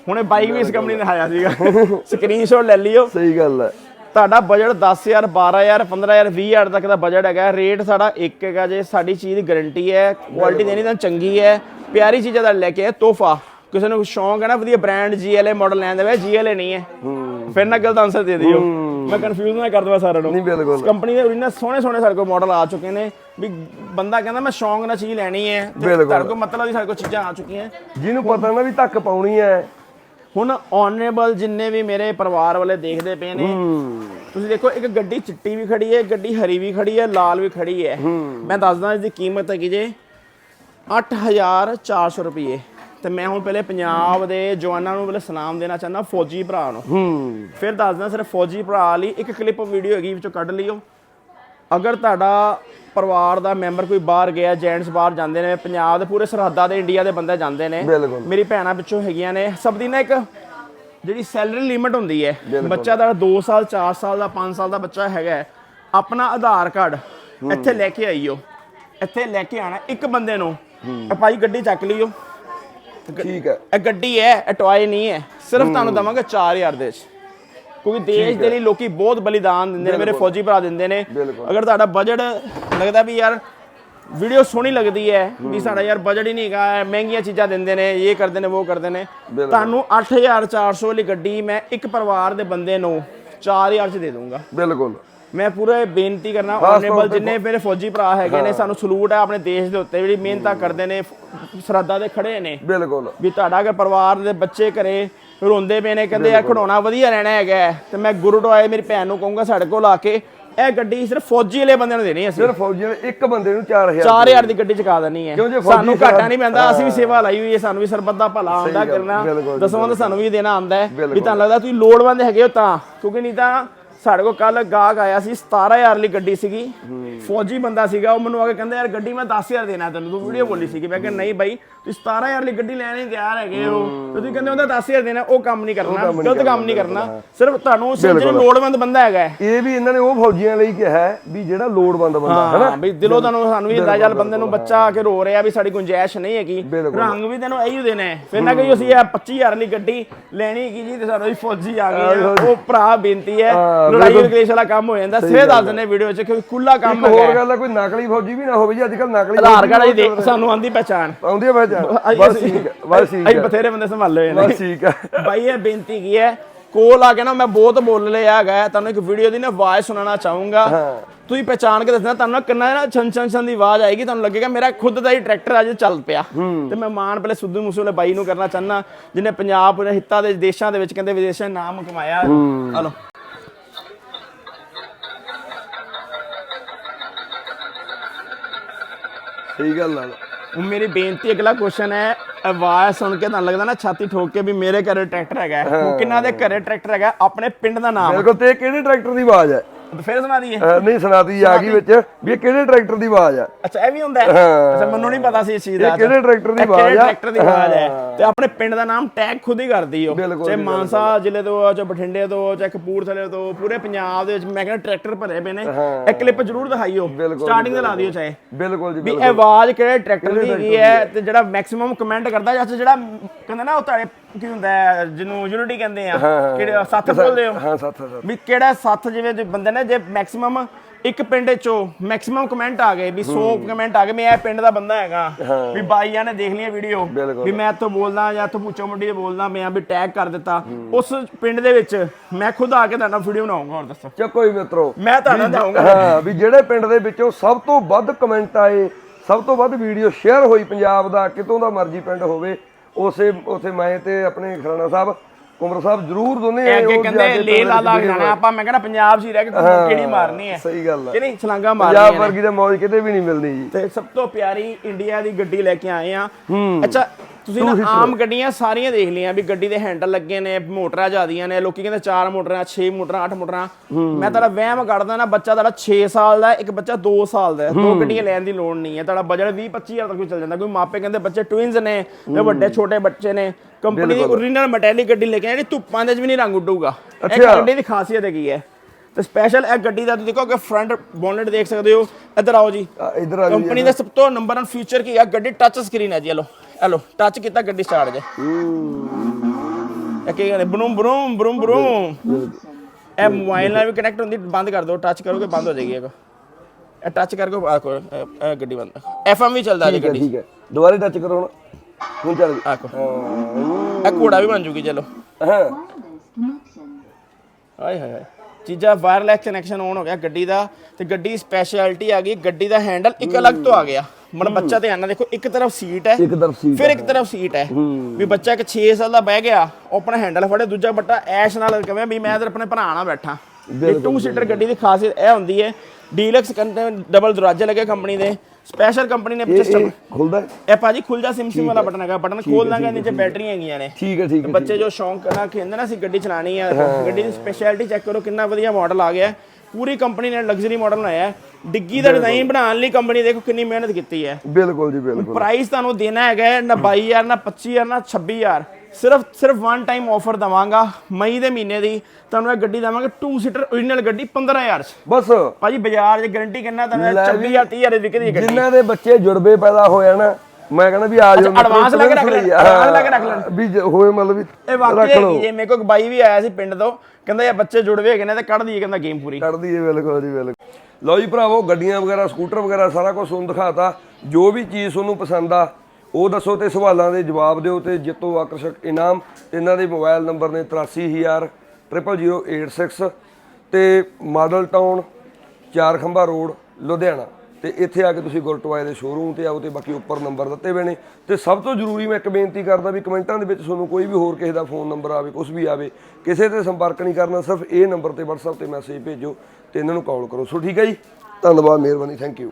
ਹੁਣੇ ਬਾਈਕ ਵੀ ਇਸ ਕੰਪਨੀ ਨੇ ਆਇਆ ਸੀਗਾ। ਸਕਰੀਨਸ਼ਾਟ ਲੈ ਲਿਓ। ਸਹੀ ਗੱਲ ਹੈ। ਤੁਹਾਡਾ ਬਜਟ 10000 12000 15000 20000 ਤੱਕ ਦਾ ਬਜਟ ਹੈਗਾ। ਰੇਟ ਸਾਡਾ ਇੱਕ ਹੈਗਾ ਜੇ ਸਾਡੀ ਚੀਜ਼ ਦੀ ਗਾਰੰਟੀ ਹੈ ਕੁਆਲਿਟੀ ਦੇਣੀ ਤਾਂ ਚੰਗੀ ਹੈ। ਪਿਆਰੀ ਚੀਜ਼ਾਂ ਦਾ ਲੈ ਕੇ ਆਏ ਤੋਹਫਾ। ਕਿਸੇ ਨੂੰ ਸ਼ੌਂਕ ਹੈ ਨਾ ਵਧੀਆ ਬ੍ਰਾਂਡ GLA ਮਾਡਲ ਲੈਣ ਦਾ ਵੇ GLA ਨਹੀਂ ਹੈ। ਫਿਰ ਨਾ ਗਲਤ ਆਨਸਰ ਦੇ ਦਿਓ। ਮੈਂ ਕਨਫਿਊਜ਼ ਨਾ ਕਰ ਦਵਾਂ ਸਾਰਿਆਂ ਨੂੰ। ਨਹੀਂ ਬਿਲਕੁਲ। ਕੰਪਨੀ ਦੇ original ਸੋਹਣੇ ਸੋਹਣੇ ਸਾਡੇ ਕੋਲ ਮਾਡਲ ਆ ਚੁੱਕੇ ਨੇ। ਵੀ ਬੰਦਾ ਕਹਿੰਦਾ ਮੈਂ ਸ਼ੌਂਕ ਨਾਲ ਚੀਜ਼ ਲੈਣੀ ਹੈ। ਤੁਹਾਡੇ ਕੋਲ ਮਤਲਬ ਦੀ ਸਾਡੇ ਕੋਲ ਚੀਜ਼ਾਂ ਆ ਚੁੱਕੀਆਂ। ਜਿਹਨੂੰ ਪਤਾ ਨਾ ਵੀ ਧੱਕ ਪਾਉਣੀ ਹੈ। ਹੁਣ ਆਨਰੇਬਲ ਜਿੰਨੇ ਵੀ ਮੇਰੇ ਪਰਿਵਾਰ ਵਾਲੇ ਦੇਖਦੇ ਪਏ ਨੇ ਹੂੰ। ਤੁਸੀਂ ਦੇਖੋ ਇੱਕ ਗੱਡੀ ਚਿੱਟੀ ਵੀ ਖੜੀ ਹੈ ਗੱਡੀ ਹਰੀ ਵੀ ਖੜੀ ਹੈ ਲਾਲ ਵੀ ਖੜੀ ਹੈ। ਮੈਂ ਦੱਸਦਾ ਇਸ ਦੀ ਕੀਮਤ ਹੈਗੀ ਜੇ 8400 ਰੁਪਏ ਤੇ ਮੈਂ ਹੁਣ ਪਹਿਲੇ ਪੰਜਾਬ ਦੇ ਜਵਾਨਾਂ ਨੂੰ ਪਹਿਲੇ ਸਲਾਮ ਦੇਣਾ ਚਾਹੁੰਦਾ ਫੌਜੀ ਭਰਾ ਨੂੰ। ਹੂੰ। ਫਿਰ ਦੱਸਦਾ ਸਿਰਫ ਫੌਜੀ ਭਰਾ ਲਈ ਇੱਕ ਕਲਿੱਪ ਵੀਡੀਓ ਹੈਗੀ ਵਿੱਚੋਂ ਕੱਢ ਲਿਓ। ਅਗਰ ਤੁਹਾਡਾ ਪਰਿਵਾਰ ਦਾ ਮੈਂਬਰ ਕੋਈ ਬਾਹਰ ਗਿਆ ਜੈਂਟਸ ਬਾਹਰ ਜਾਂਦੇ ਨੇ ਪੰਜਾਬ ਦੇ ਪੂਰੇ ਸਰਹੱਦਾਂ ਦੇ ਇੰਡੀਆ ਦੇ ਬੰਦੇ ਜਾਂਦੇ ਨੇ ਮੇਰੀ ਭੈਣਾਂ ਪਿੱਛੋਂ ਹੈਗੀਆਂ ਨੇ। ਸਭ ਦੀ ਨਾ ਇੱਕ ਜਿਹੜੀ ਸੈਲਰੀ ਲਿਮਟ ਹੁੰਦੀ ਹੈ ਬੱਚਾ ਦਾ 2 ਸਾਲ 4 ਸਾਲ ਦਾ 5 ਸਾਲ ਦਾ ਬੱਚਾ ਹੈਗਾ ਆਪਣਾ ਆਧਾਰ ਕਾਰਡ ਇੱਥੇ ਲੈ ਕੇ ਆਈਓ। ਇੱਥੇ ਲੈ ਕੇ ਆਣਾ ਇੱਕ ਬੰਦੇ ਨੂੰ। ਇਹ ਭਾਈ ਗੱਡੀ ਚੱਕ ਲਿਓ। ਠੀਕ ਹੈ। ਇਹ ਗੱਡੀ ਹੈ ਇਹ ਟੋਏ ਨਹੀਂ ਹੈ। ਸਿਰਫ ਤੁਹਾਨੂੰ ਦਵਾਂਗਾ 4000 ਦੇ ਚ ਕਿਉਂਕਿ ਦੇਸ਼ ਦੇ ਲਈ ਲੋਕੀ ਬਹੁਤ ਬਲੀਦਾਨ ਦਿੰਦੇ ਨੇ ਮੇਰੇ ਫੌਜੀ ਭਰਾ ਦਿੰਦੇ ਨੇ। ਅਗਰ ਤੁਹਾਡਾ ਬਜਟ ਲੱਗਦਾ ਵੀ ਯਾਰ ਵੀਡੀਓ ਸੋਹਣੀ ਲੱਗਦੀ ਹੈ ਵੀ ਸਾਡਾ ਯਾਰ ਬਜਟ ਹੀ ਨਹੀਂ ਹੈਗਾ ਮਹਿੰਗੀਆਂ ਚੀਜ਼ਾਂ ਦਿੰਦੇ ਨੇ ਇਹ ਕਰਦੇ ਨੇ ਉਹ ਕਰਦੇ ਨੇ। ਤੁਹਾਨੂੰ 8400 ਵਾਲੀ ਗੱਡੀ ਮੈਂ ਇੱਕ ਪਰਿਵਾਰ ਦੇ ਬੰਦੇ ਨੂੰ 4000 ਚ ਦੇ ਦੂੰਗਾ ਬਿਲਕੁਲ। ਮੈਂ ਪੂਰੇ ਬੇਨਤੀ ਕਰਨਾ ਆਨਰੇਬਲ ਜਿੰਨੇ ਮੇਰੇ ਫੌਜੀ ਭਰਾ ਹੈਗੇ ਨੇ ਸਾਨੂੰ ਸਲੂਟ ਹੈ ਆਪਣੇ ਦੇਸ਼ ਦੇ ਉੱਤੇ ਜਿਹੜੀ ਮਿਹਨਤਾਂ ਕਰਦੇ ਨੇ ਸਰਹੱਦਾਂ ਦੇ ਖੜੇ ਨੇ। ਬਿਲਕੁਲ। ਵੀ ਤੁਹਾਡਾ ਅਗਰ ਪਰਿਵਾਰ ਦੇ ਬੱਚੇ ਘਰੇ ਰੋਂਦੇ ਪਏ ਨੇ ਕਹਿੰਦੇ ਯਾਰ ਖਿਡੌਣਾ ਵਧੀਆ ਰਹਿਣਾ ਹੈਗਾ ਤੇ ਮੈਂ ਗੁਰੂ ਟੋਏ ਮੇਰੀ ਭੈਣ ਨੂੰ ਕਹੂੰਗਾ ਸਾਡੇ ਕੋਲ ਆ ਕੇ ਇਹ ਗੱਡੀ ਸਿਰਫ ਫੌਜੀ ਵਾਲੇ ਬੰਦਿਆਂ ਨੂੰ ਦੇਣੀ ਹੈ ਅਸੀਂ। ਸਿਰਫ ਫੌਜੀਆਂ ਨੇ ਇੱਕ ਬੰਦੇ ਨੂੰ 4000 4000 ਦੀ। ਗੱਡੀ ਚਕਾ ਦੇਣੀ ਹੈ। ਫੌਜੀ ਸਾਨੂੰ ਘਾਟਾ ਨਹੀਂ ਪੈਂਦਾ। ਅਸੀਂ ਵੀ ਸੇਵਾ ਲਾਈ ਹੋਈ ਹੈ ਸਾਨੂੰ ਵੀ ਸਰਬੱਤ ਦਾ ਭਲਾ ਆਉਂਦਾ ਕਰਨਾ। ਦਸਵਾਂ ਦਾ ਸਾਨੂੰ ਵੀ ਦੇਣਾ ਆਉਂਦਾ ਹੈ। ਵੀ। ਤੁਹਾਨੂੰ ਲੱਗਦਾ ਤੁਸੀਂ ਲੋੜਵੰਦ ਹੈਗੇ ਹੋ ਤਾਂ। ਕਿਉਂਕਿ ਨਹੀਂ ਤਾਂ ਸਾਡੇ ਕੋਲ ਕੱਲ ਗਾਹਕ ਆਇਆ ਸੀ 17000 ਲਈ ਗੱਡੀ ਸੀਗੀ। ਫੌਜੀ ਬੰਦਾ ਸੀਗਾ ਉਹ ਮੈਨੂੰ ਆ ਕੇ ਕਹਿੰਦਾ ਯਾਰ ਗੱਡੀ ਮੈਂ 10000 ਦੇਣਾ ਤੈਨੂੰ ਤੂੰ ਵੀਡੀਓ ਬੋਲੀ ਸੀਗੀ। ਮੈਂ ਕਿਹਾ ਨਹੀਂ ਬਾਈ ਤੁਸੀਂ 17000 ਲਈ ਗੱਡੀ ਲੈਣ ਤਿਆਰ ਹੈਗੇ ਹੋ। ਤੇ ਤੁਸੀਂ ਕਹਿੰਦੇ ਉਹਦਾ 10000 ਦੇਣਾ ਉਹ ਕੰਮ ਨਹੀਂ ਕਰਨਾ ਗਲਤ ਕੰਮ ਨਹੀਂ ਕਰਨਾ। ਸਿਰਫ ਤੁਹਾਨੂੰ ਜਿਹੜਾ ਲੋੜਵੰਦ ਬੰਦਾ ਹੈਗਾ ਇਹ ਵੀ ਇਹਨਾਂ ਨੇ ਉਹ ਫੌਜੀਆਂ ਲਈ ਕਿਹਾ ਵੀ ਜਿਹੜਾ ਲੋੜਵੰਦ ਬੰਦਾ ਹੈ ਹਾਂ ਵੀ ਦਿਲੋਂ ਤੁਹਾਨੂੰ ਸਾਨੂੰ ਵੀ ਚੱਲ ਬੰਦੇ ਨੂੰ ਬੱਚਾ ਆ ਕੇ ਰੋ ਰਿਹਾ ਵੀ ਸਾਡੀ ਗੁੰਜਾਇਸ਼ ਨਹੀਂ ਹੈਗੀ। ਰੰਗ ਵੀ ਤੈਨੂੰ ਇਹੀ ਦੇਣਾ ਹੈ। ਫਿਰ ਨਾ ਕਹੀ ਅਸੀਂ ਇਹ 25000 ਲਈ ਗੱਡੀ ਲੈਣੀ ਹੈਗੀ ਜੀ ਤੇ ਸਾਨੂੰ ਵੀ ਫੌਜੀ ਆ ਗਏ। ਉਹ ਭਰਾ ਬੇਨਤੀ ਹਾਂ, ਲੜਾਈ। ਕਲੇਸ਼ ਵਾਲਾ ਕੰਮ ਹੋ ਜਾਂਦਾ। ਸੇ ਦੱਸ ਦਿੰਦੇ ਵੀਡੀਓ 'ਚ ਕਿ ਖੁੱਲਾ ਕੰਮ ਇੱਕ ਹੋਰ ਗੱਲ ਹੈ ਕੋਈ ਨਕਲੀ ਫੌਜੀ ਵੀ ਨਾ ਹੋਵੇ ਜੀ ਅੱਜ ਕੱਲ ਨਕਲੀ ਆਧਾਰ ਕਾਰਡ ਹੀ ਦੇ ਬਹੁਤ ਸਾਨੂੰ ਆਂਦੀ ਪਹਿਚਾਨ ਆਉਂਦੀ ਹੈ ਅਸੀਂ- ਬਸ ਠੀਕ ਹੈ ਬਸ ਠੀਕ ਅਸੀਂ ਹੈ ਬਥੇਰੇ ਬੰਦੇ ਸੰਭਾਲੇ ਹੋਏ ਨੇ। ਬਸ ਠੀਕ ਹੈ ਬਾਈ ਇਹ ਬੇਨਤੀ ਕੀ ਹੈ? ਕੋਲ ਆ ਕੇ ਨਾ ਮੈਂ ਬਹੁਤ ਬੋਲ ਲਿਆ ਹੈਗਾ। ਤੁਹਾਨੂੰ ਇੱਕ ਵੀਡੀਓ ਦੀ ਨਾ ਆਵਾਜ਼ ਸੁਣਾਉਣਾ ਚਾਹੂੰਗਾ। ਤੁਸੀਂ ਪਹਿਚਾਨ ਕੇ ਦੱਸਣਾ ਤੁਹਾਨੂੰ ਕੰਨਾਂ ਨਾ ਛਨ ਛਨ ਛਨ ਦੀ ਆਵਾਜ਼ ਆਏਗੀ ਤੁਹਾਨੂੰ ਲੱਗੇਗਾ ਮੇਰਾ ਖੁਦ ਦਾ ਹੀ ਟਰੈਕਟਰ ਅੱਜ ਚੱਲ ਪਿਆ। ਤੇ ਮੈਂ ਮਾਨ ਪਹਿਲੇ ਸੁੱਧੂ ਮੂਸੇ ਵਾਲੇ ਬਾਈ ਨੂੰ ਕਰਨਾ ਚਾਹਨਾ ਜਿਹਨੇ ਪੰਜਾਬ ਦੇ ਹਿੱਤਾਂ ਦੇ ਦੇਸ਼ਾਂ ਦੇ ਵਿੱਚ ਕਹਿੰਦੇ ਵਿਦੇਸ਼ਾਂ ਨਾਮ ਕਮਾਇਆ। ਹਲੋ ਸਹੀ ਗੱਲ ਹੈ ਹੁਣ ਮੇਰੀ ਬੇਨਤੀ ਅਗਲਾ ਕੁਐਸਚਨ ਹੈ ਆਵਾਜ਼ ਸੁਣ ਕੇ ਤੁਹਾਨੂੰ ਲੱਗਦਾ ਨਾ ਛਾਤੀ ਠੋਕ ਕੇ ਵੀ ਮੇਰੇ ਘਰੇ ਟਰੈਕਟਰ ਹੈਗਾ। ਉਹ ਕਿੰਨਾ ਦੇ ਘਰੇ ਟਰੈਕਟਰ ਹੈਗਾ? ਆਪਣੇ ਪਿੰਡ ਦਾ ਨਾਮ। ਬਿਲਕੁਲ ਤੇ ਇਹ ਕਿਹੜੇ ਟਰੈਕਟਰ ਦੀ ਆਵਾਜ਼ ਹੈ? ਫਿਰ ਸੁਣਾ ਦਈਏ। ਨਹੀਂ ਸੁਣਾਤੀ ਆ ਗਈ ਵਿੱਚ ਵੀ ਇਹ ਕਿਹੜੇ ਟਰੈਕਟਰ ਦੀ ਆਵਾਜ਼ ਆ? ਅੱਛਾ ਇਹ ਵੀ ਹੁੰਦਾ ਹੈ। ਅੱਛਾ ਮੈਨੂੰ ਨਹੀਂ ਪਤਾ ਸੀ ਇਸ ਚੀਜ਼ ਦਾ। ਇਹ ਕਿਹੜੇ ਟਰੈਕਟਰ ਦੀ ਕਿਹੜੇ ਆਵਾਜ਼ ਆ? ਟਰੈਕਟਰ ਦੀ ਆਵਾਜ਼ ਹੈ। ਤੇ ਆਪਣੇ ਪਿੰਡ ਦਾ ਨਾਮ ਟੈਗ ਖੁਦ ਹੀ ਕਰਦੀ ਬਿਲਕੁਲ ਚਾਹੇ ਮਾਨਸਾ ਜ਼ਿਲ੍ਹੇ ਤੋਂ ਚਾਹੇ ਬਠਿੰਡੇ ਤੋਂ ਚਾਹੇ ਕਪੂਰਥਲੇ ਤੋਂ ਪੂਰੇ ਪੰਜਾਬ ਦੇ ਵਿੱਚ ਮੈਂ ਕਹਿੰਦਾ ਟਰੈਕਟਰ ਭਰੇ ਪਏ ਨੇ। ਇਹ ਕਲਿੱਪ ਜ਼ਰੂਰ ਦਿਖਾਈਓ। ਸਟਾਰਟਿੰਗ ਤੇ ਲਾ ਦਿਓ ਚਾਹੇ। ਬਿਲਕੁਲ ਜੀ ਵੀ ਇਹ ਆਵਾਜ਼ ਕਿਹੜੇ ਟਰੈਕਟਰ ਦੀ ਹੈ ਤੇ ਜਿਹੜਾ ਮੈਕਸਿਮਮ ਕਮੈਂਟ ਕਰਦਾ ਜਾਂ ਜਿਹੜਾ ਕਹਿੰਦਾ ਨਾ ਉਹ ਤੁਹਾਡੇ ਕੀ ਹੁੰਦਾ ਹੈ ਜਿਹਨੂੰ ਯੂਨਿਟੀ ਕਹਿੰਦੇ ਆ ਕਿਹੜੇ ਸੱਤ ਬੋਲਦੇ ਹੋ? ਹਾਂ ਸੱਤ ਸੱਤ। ਵੀ ਕਿਹੜਾ ਸੱਤ ਜਿਵੇਂ ਦੇ ਬੰਦੇ ਨੇ ਜੇ ਮੈਕਸਿਮਮ ਇੱਕ ਪਿੰਡ ਚੋਂ ਮੈਕਸਿਮਮ ਕਮੈਂਟ ਆ ਗਏ ਵੀ 100 ਕਮੈਂਟ ਆ ਗਏ ਮੈਂ ਇਹ ਪਿੰਡ ਦਾ ਬੰਦਾ ਹੈਗਾ। ਵੀ ਬਾਈਆਂ ਨੇ ਦੇਖ ਲਿਆ ਵੀਡੀਓ ਬਿਲਕੁਲ। ਵੀ ਮੈਂ ਇੱਥੋਂ ਬੋਲਦਾ ਜਾਂ ਇੱਥੋਂ ਪੁੱਛੋ ਮੰਡੀ ਬੋਲਦਾ ਮੈਂ ਵੀ ਟੈਗ ਕਰ ਦਿੱਤਾ। ਉਸ ਪਿੰਡ ਦੇ ਵਿੱਚ ਮੈਂ ਖੁਦ ਆ ਕੇ ਤੁਹਾਡਾ ਵੀਡੀਓ ਬਣਾਉਂਗਾ ਹੋਰ ਦੱਸੋ। ਚੱਕੋ ਹੀ ਮਿੱਤਰੋ। ਮੈਂ ਤੁਹਾਡਾ ਜਾਊਂਗਾ। ਹਾਂ ਵੀ ਜਿਹੜੇ ਪਿੰਡ ਦੇ ਵਿੱਚੋਂ ਸਭ ਤੋਂ ਵੱਧ ਕਮੈਂਟ ਆਏ ਸਭ ਤੋਂ ਵੱਧ ਵੀਡੀਓ ਸ਼ੇਅਰ ਹੋਈ ਪੰਜਾਬ ਦਾ ਕਿਤੋਂ ਦਾ ਮਰਜ਼ੀ ਪਿੰਡ ਹੋਵੇ ਉਸੇ ਉਥੇ ਮੈਂ ਤੇ ਆਪਣੇ ਖਰਾਣਾ ਸਾਹਿਬ ਕੁਮਰ ਸਾਹਿਬ ਜਰੂਰ ਦੋਨੇ ਇਹ ਅੱਗੇ ਕਹਿੰਦੇ ਲੇ ਲਾ ਲਾ ਜਾਣਾ ਆਪਾਂ ਮੈਂ ਕਹਿੰਦਾ ਪੰਜਾਬ 'ਚ ਹੀ ਰਹਿ ਕੇ ਕਿਹੜੀ ਮਾਰਨੀ ਹੈ? ਸਹੀ ਗੱਲ ਆ ਕਿ ਨਹੀਂ ਛਲਾਂਗਾ ਪੰਜਾਬ ਮਾਰਨੀ ਹੈ ਵਰਗੀ ਤਾਂ ਮੌਜ ਕਿਤੇ ਵੀ ਨਹੀਂ ਮਿਲਣੀ ਜੀ। ਤੇ ਸਭ ਤੋਂ ਪਿਆਰੀ ਇੰਡੀਆ ਦੀ ਗੱਡੀ ਲੈ ਕੇ ਆਏ ਆ ਅੱਛਾ ਤੁਸੀਂ ਨਾ ਆਮ ਗੱਡੀਆਂ ਸਾਰੀਆਂ ਦੇਖ ਲਈਆਂ ਵੀ ਗੱਡੀ ਦੇ ਹੈਂਡਲ ਲੱਗੇ ਨੇ ਮੋਟਰਾਂ ਜਾਂਦੀਆਂ ਨੇ ਲੋਕੀ ਕਹਿੰਦੇ 4 ਮੋਟਰਾਂ 6 ਮੋਟਰਾਂ 8 ਮੋਟਰਾਂ। ਮੈਂ ਤੁਹਾਡਾ ਵਹਿਮ ਕੱਢਦਾ ਨਾ ਬੱਚਾ ਤੁਹਾਡਾ 6 ਸਾਲ ਦਾ ਹੈ, ਇੱਕ ਬੱਚਾ 2 ਸਾਲ ਦਾ ਹੈ। ਦੋ ਗੱਡੀਆਂ ਲੈਣ ਦੀ ਲੋੜ ਨਹੀਂ ਹੈ। ਤੁਹਾਡਾ ਬਜਟ 20 25000 ਤੱਕ ਵੀ ਚੱਲ ਜਾਂਦਾ। ਕੋਈ ਮਾਪੇ ਕਹਿੰਦੇ ਬੱਚੇ ਟਵਿੰਸ ਨੇ ਜਾਂ ਵੱਡੇ ਛੋਟੇ ਬੱਚੇ ਨੇ। ਕੰਪਨੀ ਦੀ ਓਰੀਜਨਲ ਮੈਟੈਲਿਕ ਗੱਡੀ ਲੈ ਕੇ ਆਏ ਜਿਹੜੀ ਧੁੱਪਾਂ ਦੇ ਵਿੱਚ ਵੀ ਨਹੀਂ ਰੰਗ ਉੱਡੂਗਾ। ਇਹ ਅੱਛਾ। ਗੱਡੀ ਦੀ ਖਾਸੀਅਤ ਹੈਗੀ ਹੈ। ਤੇ ਸਪੈਸ਼ਲ ਇਹ ਗੱਡੀ ਦਾ ਤੁਸੀਂ ਦੇਖੋ ਕਿ ਫਰੰਟ ਬੋਨਟ ਦੇਖ ਸਕਦੇ ਹੋ। ਇੱਧਰ ਆਓ ਜੀ। ਆ, ਇੱਧਰ ਆ ਜੀ ਕੰਪਨੀ ਦਾ ਸਭ ਤੋਂ ਨੰਬਰ 1 ਫੀਚਰ ਕੀ ਆ? ਗੱਡੀ ਟੱਚ ਸਕਰੀਨ ਹੈ ਜੀ ਹਲੋ ਹਲੋ ਟੱਚ ਕੀਤਾ ਗੱਡੀ ਸਟਾਰਟ ਜੇ। ਇਹ ਕੀ ਕਹਿੰਦੇ? ਬਰੂਮ ਬਰੂਮ ਬਰੂਮ ਬਰੂਮ। ਇਹ ਮੋਬਾਈਲ ਨਾਲ ਵੀ ਕਨੈਕਟ ਹੁੰਦੀ ਬੰਦ ਕਰ ਦਿਓ ਟੱਚ ਕਰੋਗੇ ਬੰਦ ਹੋ ਜਾਏਗੀ ਇਹ ਇਹ ਟੱਚ ਕਰਕੇ ਇਹ ਇਹ ਗੱਡੀ ਬੰਦ ਐਫਐਮ ਵੀ ਚੱਲਦਾ ਜੀ ਗੱਡੀ ਠੀਕ ਹੈ। ਦੁਬਾਰੇ ਟੱਚ ਕਰੋ ਹੁਣ। ਹੁਣ ਚੱਲ ਆਖੋ ਹਾਂ ਇਹ ਘੋੜਾ ਵੀ ਬਣ ਜੂਗੀ ਚਲੋ। ਹਾਂ। ਹਾਏ ਹਾਏ। ਚੀਜ਼ਾਂ ਵਾਇਰਲੈਸ ਕਨੈਕਸ਼ਨ ਔਨ ਹੋ ਗਿਆ ਗੱਡੀ ਦਾ ਤੇ ਗੱਡੀ ਸਪੈਸ਼ਲਿਟੀ ਆ ਗਈ ਗੱਡੀ ਦਾ ਹੈਂਡਲ ਇੱਕ ਅਲੱਗ ਤੋਂ ਆ ਗਿਆ। ਮਤਲਬ ਬੱਚਾ ਧਿਆਨ ਨਾਲ ਦੇਖੋ ਇੱਕ ਤਰਫ ਸੀਟ ਹੈ ਇੱਕ ਤਰਫ ਸੀਟ ਫਿਰ ਇੱਕ ਤਰਫ ਸੀਟ ਹੈ। ਵੀ ਬੱਚਾ ਇੱਕ 6 ਸਾਲ ਦਾ ਬਹਿ ਗਿਆ ਉਹ ਆਪਣਾ ਹੈਂਡਲ ਫੜੇ ਦੂਜਾ ਬੱਟਾ ਐਸ਼ ਨਾਲ ਕਹੇ ਵੀ ਮੈਂ ਇਧਰ ਆਪਣੇ ਭਰਾ ਨਾਲ ਬੈਠਾ। ਇਹ ਟੂ ਸੀਟਰ ਗੱਡੀ ਦੀ ਖਾਸੀਅਤ ਇਹ ਹੁੰਦੀ ਹੈ ਡੀਲਕਸ ਡਬਲ ਦਰਵਾਜ਼ੇ ਲੱਗੇ ਕੰਪਨੀ ਦੇ ਸਪੈਸ਼ਲ ਕੰਪਨੀ ਨੇ ਸਿਸਟਮ ਖੁੱਲਦਾ ਹੈ? ਇਹ ਭਾਜੀ ਖੁੱਲ ਜਾ ਸਿਮ ਸਿਮ ਵਾਲਾ ਬਟਨ ਹੈਗਾ। ਬਟਨ ਖੋਲ ਦਾਂਗੇ ਨੀਚੇ ਬੈਟਰੀਆਂ ਹੈਗੀਆਂ ਨੇ। ਠੀਕ ਹੈ ਠੀਕ ਹੈ ਬੱਚੇ ਜੋ ਸ਼ੌਂਕ ਨਾਲ ਖੇਡਦੇ ਨਾ ਅਸੀਂ ਗੱਡੀ ਚਲਾਣੀ ਆ। ਗੱਡੀ ਦੀ ਸਪੈਸ਼ਲਿਟੀ ਚੈੱਕ ਕਰੋ ਕਿੰਨਾ ਵਧੀਆ ਮਾਡਲ ਆ ਗਿਆ। ਪੂਰੀ ਕੰਪਨੀ ਨੇ ਲਗਜ਼ਰੀ ਮਾਡਲ ਬਣਾਇਆ ਡਿੱਗੀ ਦਾ ਡਿਜ਼ਾਈਨ ਬਣਾਉਣ ਲਈ ਕੰਪਨੀ ਦੇਖੋ ਕਿੰਨੀ ਮਿਹਨਤ ਕੀਤੀ ਹੈ। ਬਿਲਕੁਲ ਜੀ ਬਿਲਕੁਲ। ਪ੍ਰਾਈਸ ਤੁਹਾਨੂੰ ਦੇਣਾ ਹੈਗਾ ਨਾ 22000 ਨਾ 25000 ਨਾ 26000 ਸਿਰਫ ਸਿਰਫ ਵਨ ਟਾਈਮ ਆਫਰ ਦਵਾਂਗਾ ਮਈ ਦੇ ਮਹੀਨੇ ਦੀ। ਤੁਹਾਨੂੰ ਇਹ ਗੱਡੀ ਦਵਾਂਗੇ 2 ਸੀਟਰ ਓਰੀਜਨਲ ਗੱਡੀ 15000 ਚ। ਬਸ। ਭਾਜੀ ਬਾਜ਼ਾਰ 'ਚ ਗਾਰੰਟੀ ਕਿੰਨਾ ਤੁਹਾਨੂੰ ਲੈ ਵੀ 24000 30000 ਦੀ ਵਿਕਦੀ ਗੱਡੀ। ਜਿਨ੍ਹਾਂ ਦੇ ਬੱਚੇ ਜੁੜਵੇ ਪੈਦਾ ਹੋ ਜਾਣ ਮੈਂ ਕਹਿੰਦਾ ਵੀ ਆ ਜਾਓ advance ਲੈ ਕੇ ਰੱਖ ਲੈਣ, advance ਲੈ ਕੇ ਰੱਖ ਲੈਣ। ਵੀ ਹੋਏ ਮਤਲਬ ਵੀ ਇਹ ਵਾਕਈ ਜੇ ਮੇਰੇ ਕੋਲ ਇੱਕ ਬਾਈ ਵੀ ਆਇਆ ਸੀ ਪਿੰਡ ਤੋਂ ਕਹਿੰਦਾ ਇਹ ਬੱਚੇ ਜੁੜਵੇ ਹੈਗੇ ਨੇ ਤੇ ਕੱਢ ਦਈਏ ਕਹਿੰਦਾ ਗੇਮ ਪੂਰੀ। ਕੱਢਦੀ ਏ ਬਿਲਕੁਲ ਜੀ ਬਿਲਕੁਲ। ਲਓ ਜੀ ਭਰਾਵੋ ਗੱਡੀਆਂ ਵਗੈਰਾ ਸਕੂਟਰ ਵਗੈਰਾ ਸਾਰਾ ਕੁਝ ਤੁਹਾਨੂੰ ਦਿਖਾਤਾ। ਜੋ ਵੀ ਚੀਜ਼ ਤੁਹਾਨੂੰ ਪਸੰਦ ਆ ਉਹ ਦੱਸੋ ਤੇ ਸਵਾਲਾਂ ਦੇ ਜਵਾਬ ਦਿਓ ਤੇ ਜਿੱਤੋ ਆਕਰਸ਼ਕ ਇਨਾਮ। ਤੇ ਇਹਨਾਂ ਦੇ ਮੋਬਾਈਲ ਨੰਬਰ ਨੇ 83000 0086 ਤੇ ਮਾਡਲ ਟਾਊਨ ਚਾਰ ਖੰਭਾ ਰੋਡ, ਲੁਧਿਆਣਾ। ਤੇ ਇੱਥੇ ਆ ਕੇ ਤੁਸੀਂ ਗੁਰਟਵਾਏ ਦੇ ਸ਼ੋਰੂਮ ਤੇ ਆਓ ਤੇ ਬਾਕੀ ਉੱਪਰ ਨੰਬਰ ਦਿੱਤੇ ਹੋਏ ਨੇ। ਤੇ ਸਭ ਤੋਂ ਜ਼ਰੂਰੀ ਮੈਂ ਇੱਕ ਬੇਨਤੀ ਕਰਦਾ ਵੀ ਕਮੈਂਟਾਂ ਦੇ ਵਿੱਚ ਤੁਹਾਨੂੰ ਕੋਈ ਵੀ ਹੋਰ ਕਿਸੇ ਦਾ ਫੋਨ ਨੰਬਰ ਆਵੇ ਕੁਝ ਵੀ ਆਵੇ, ਕਿਸੇ ਤੇ ਸੰਪਰਕ ਨਹੀਂ ਕਰਨਾ, ਸਿਰਫ ਇਹ ਨੰਬਰ ਤੇ WhatsApp ਤੇ ਮੈਸੇਜ ਭੇਜੋ ਤੇ ਇਹਨਾਂ ਨੂੰ ਕਾਲ ਕਰੋ। ਸੋ ਠੀਕ ਹੈ ਜੀ, ਧੰਨਵਾਦ, ਮਿਹਰਬਾਨੀ ਥੈਂਕ ਯੂ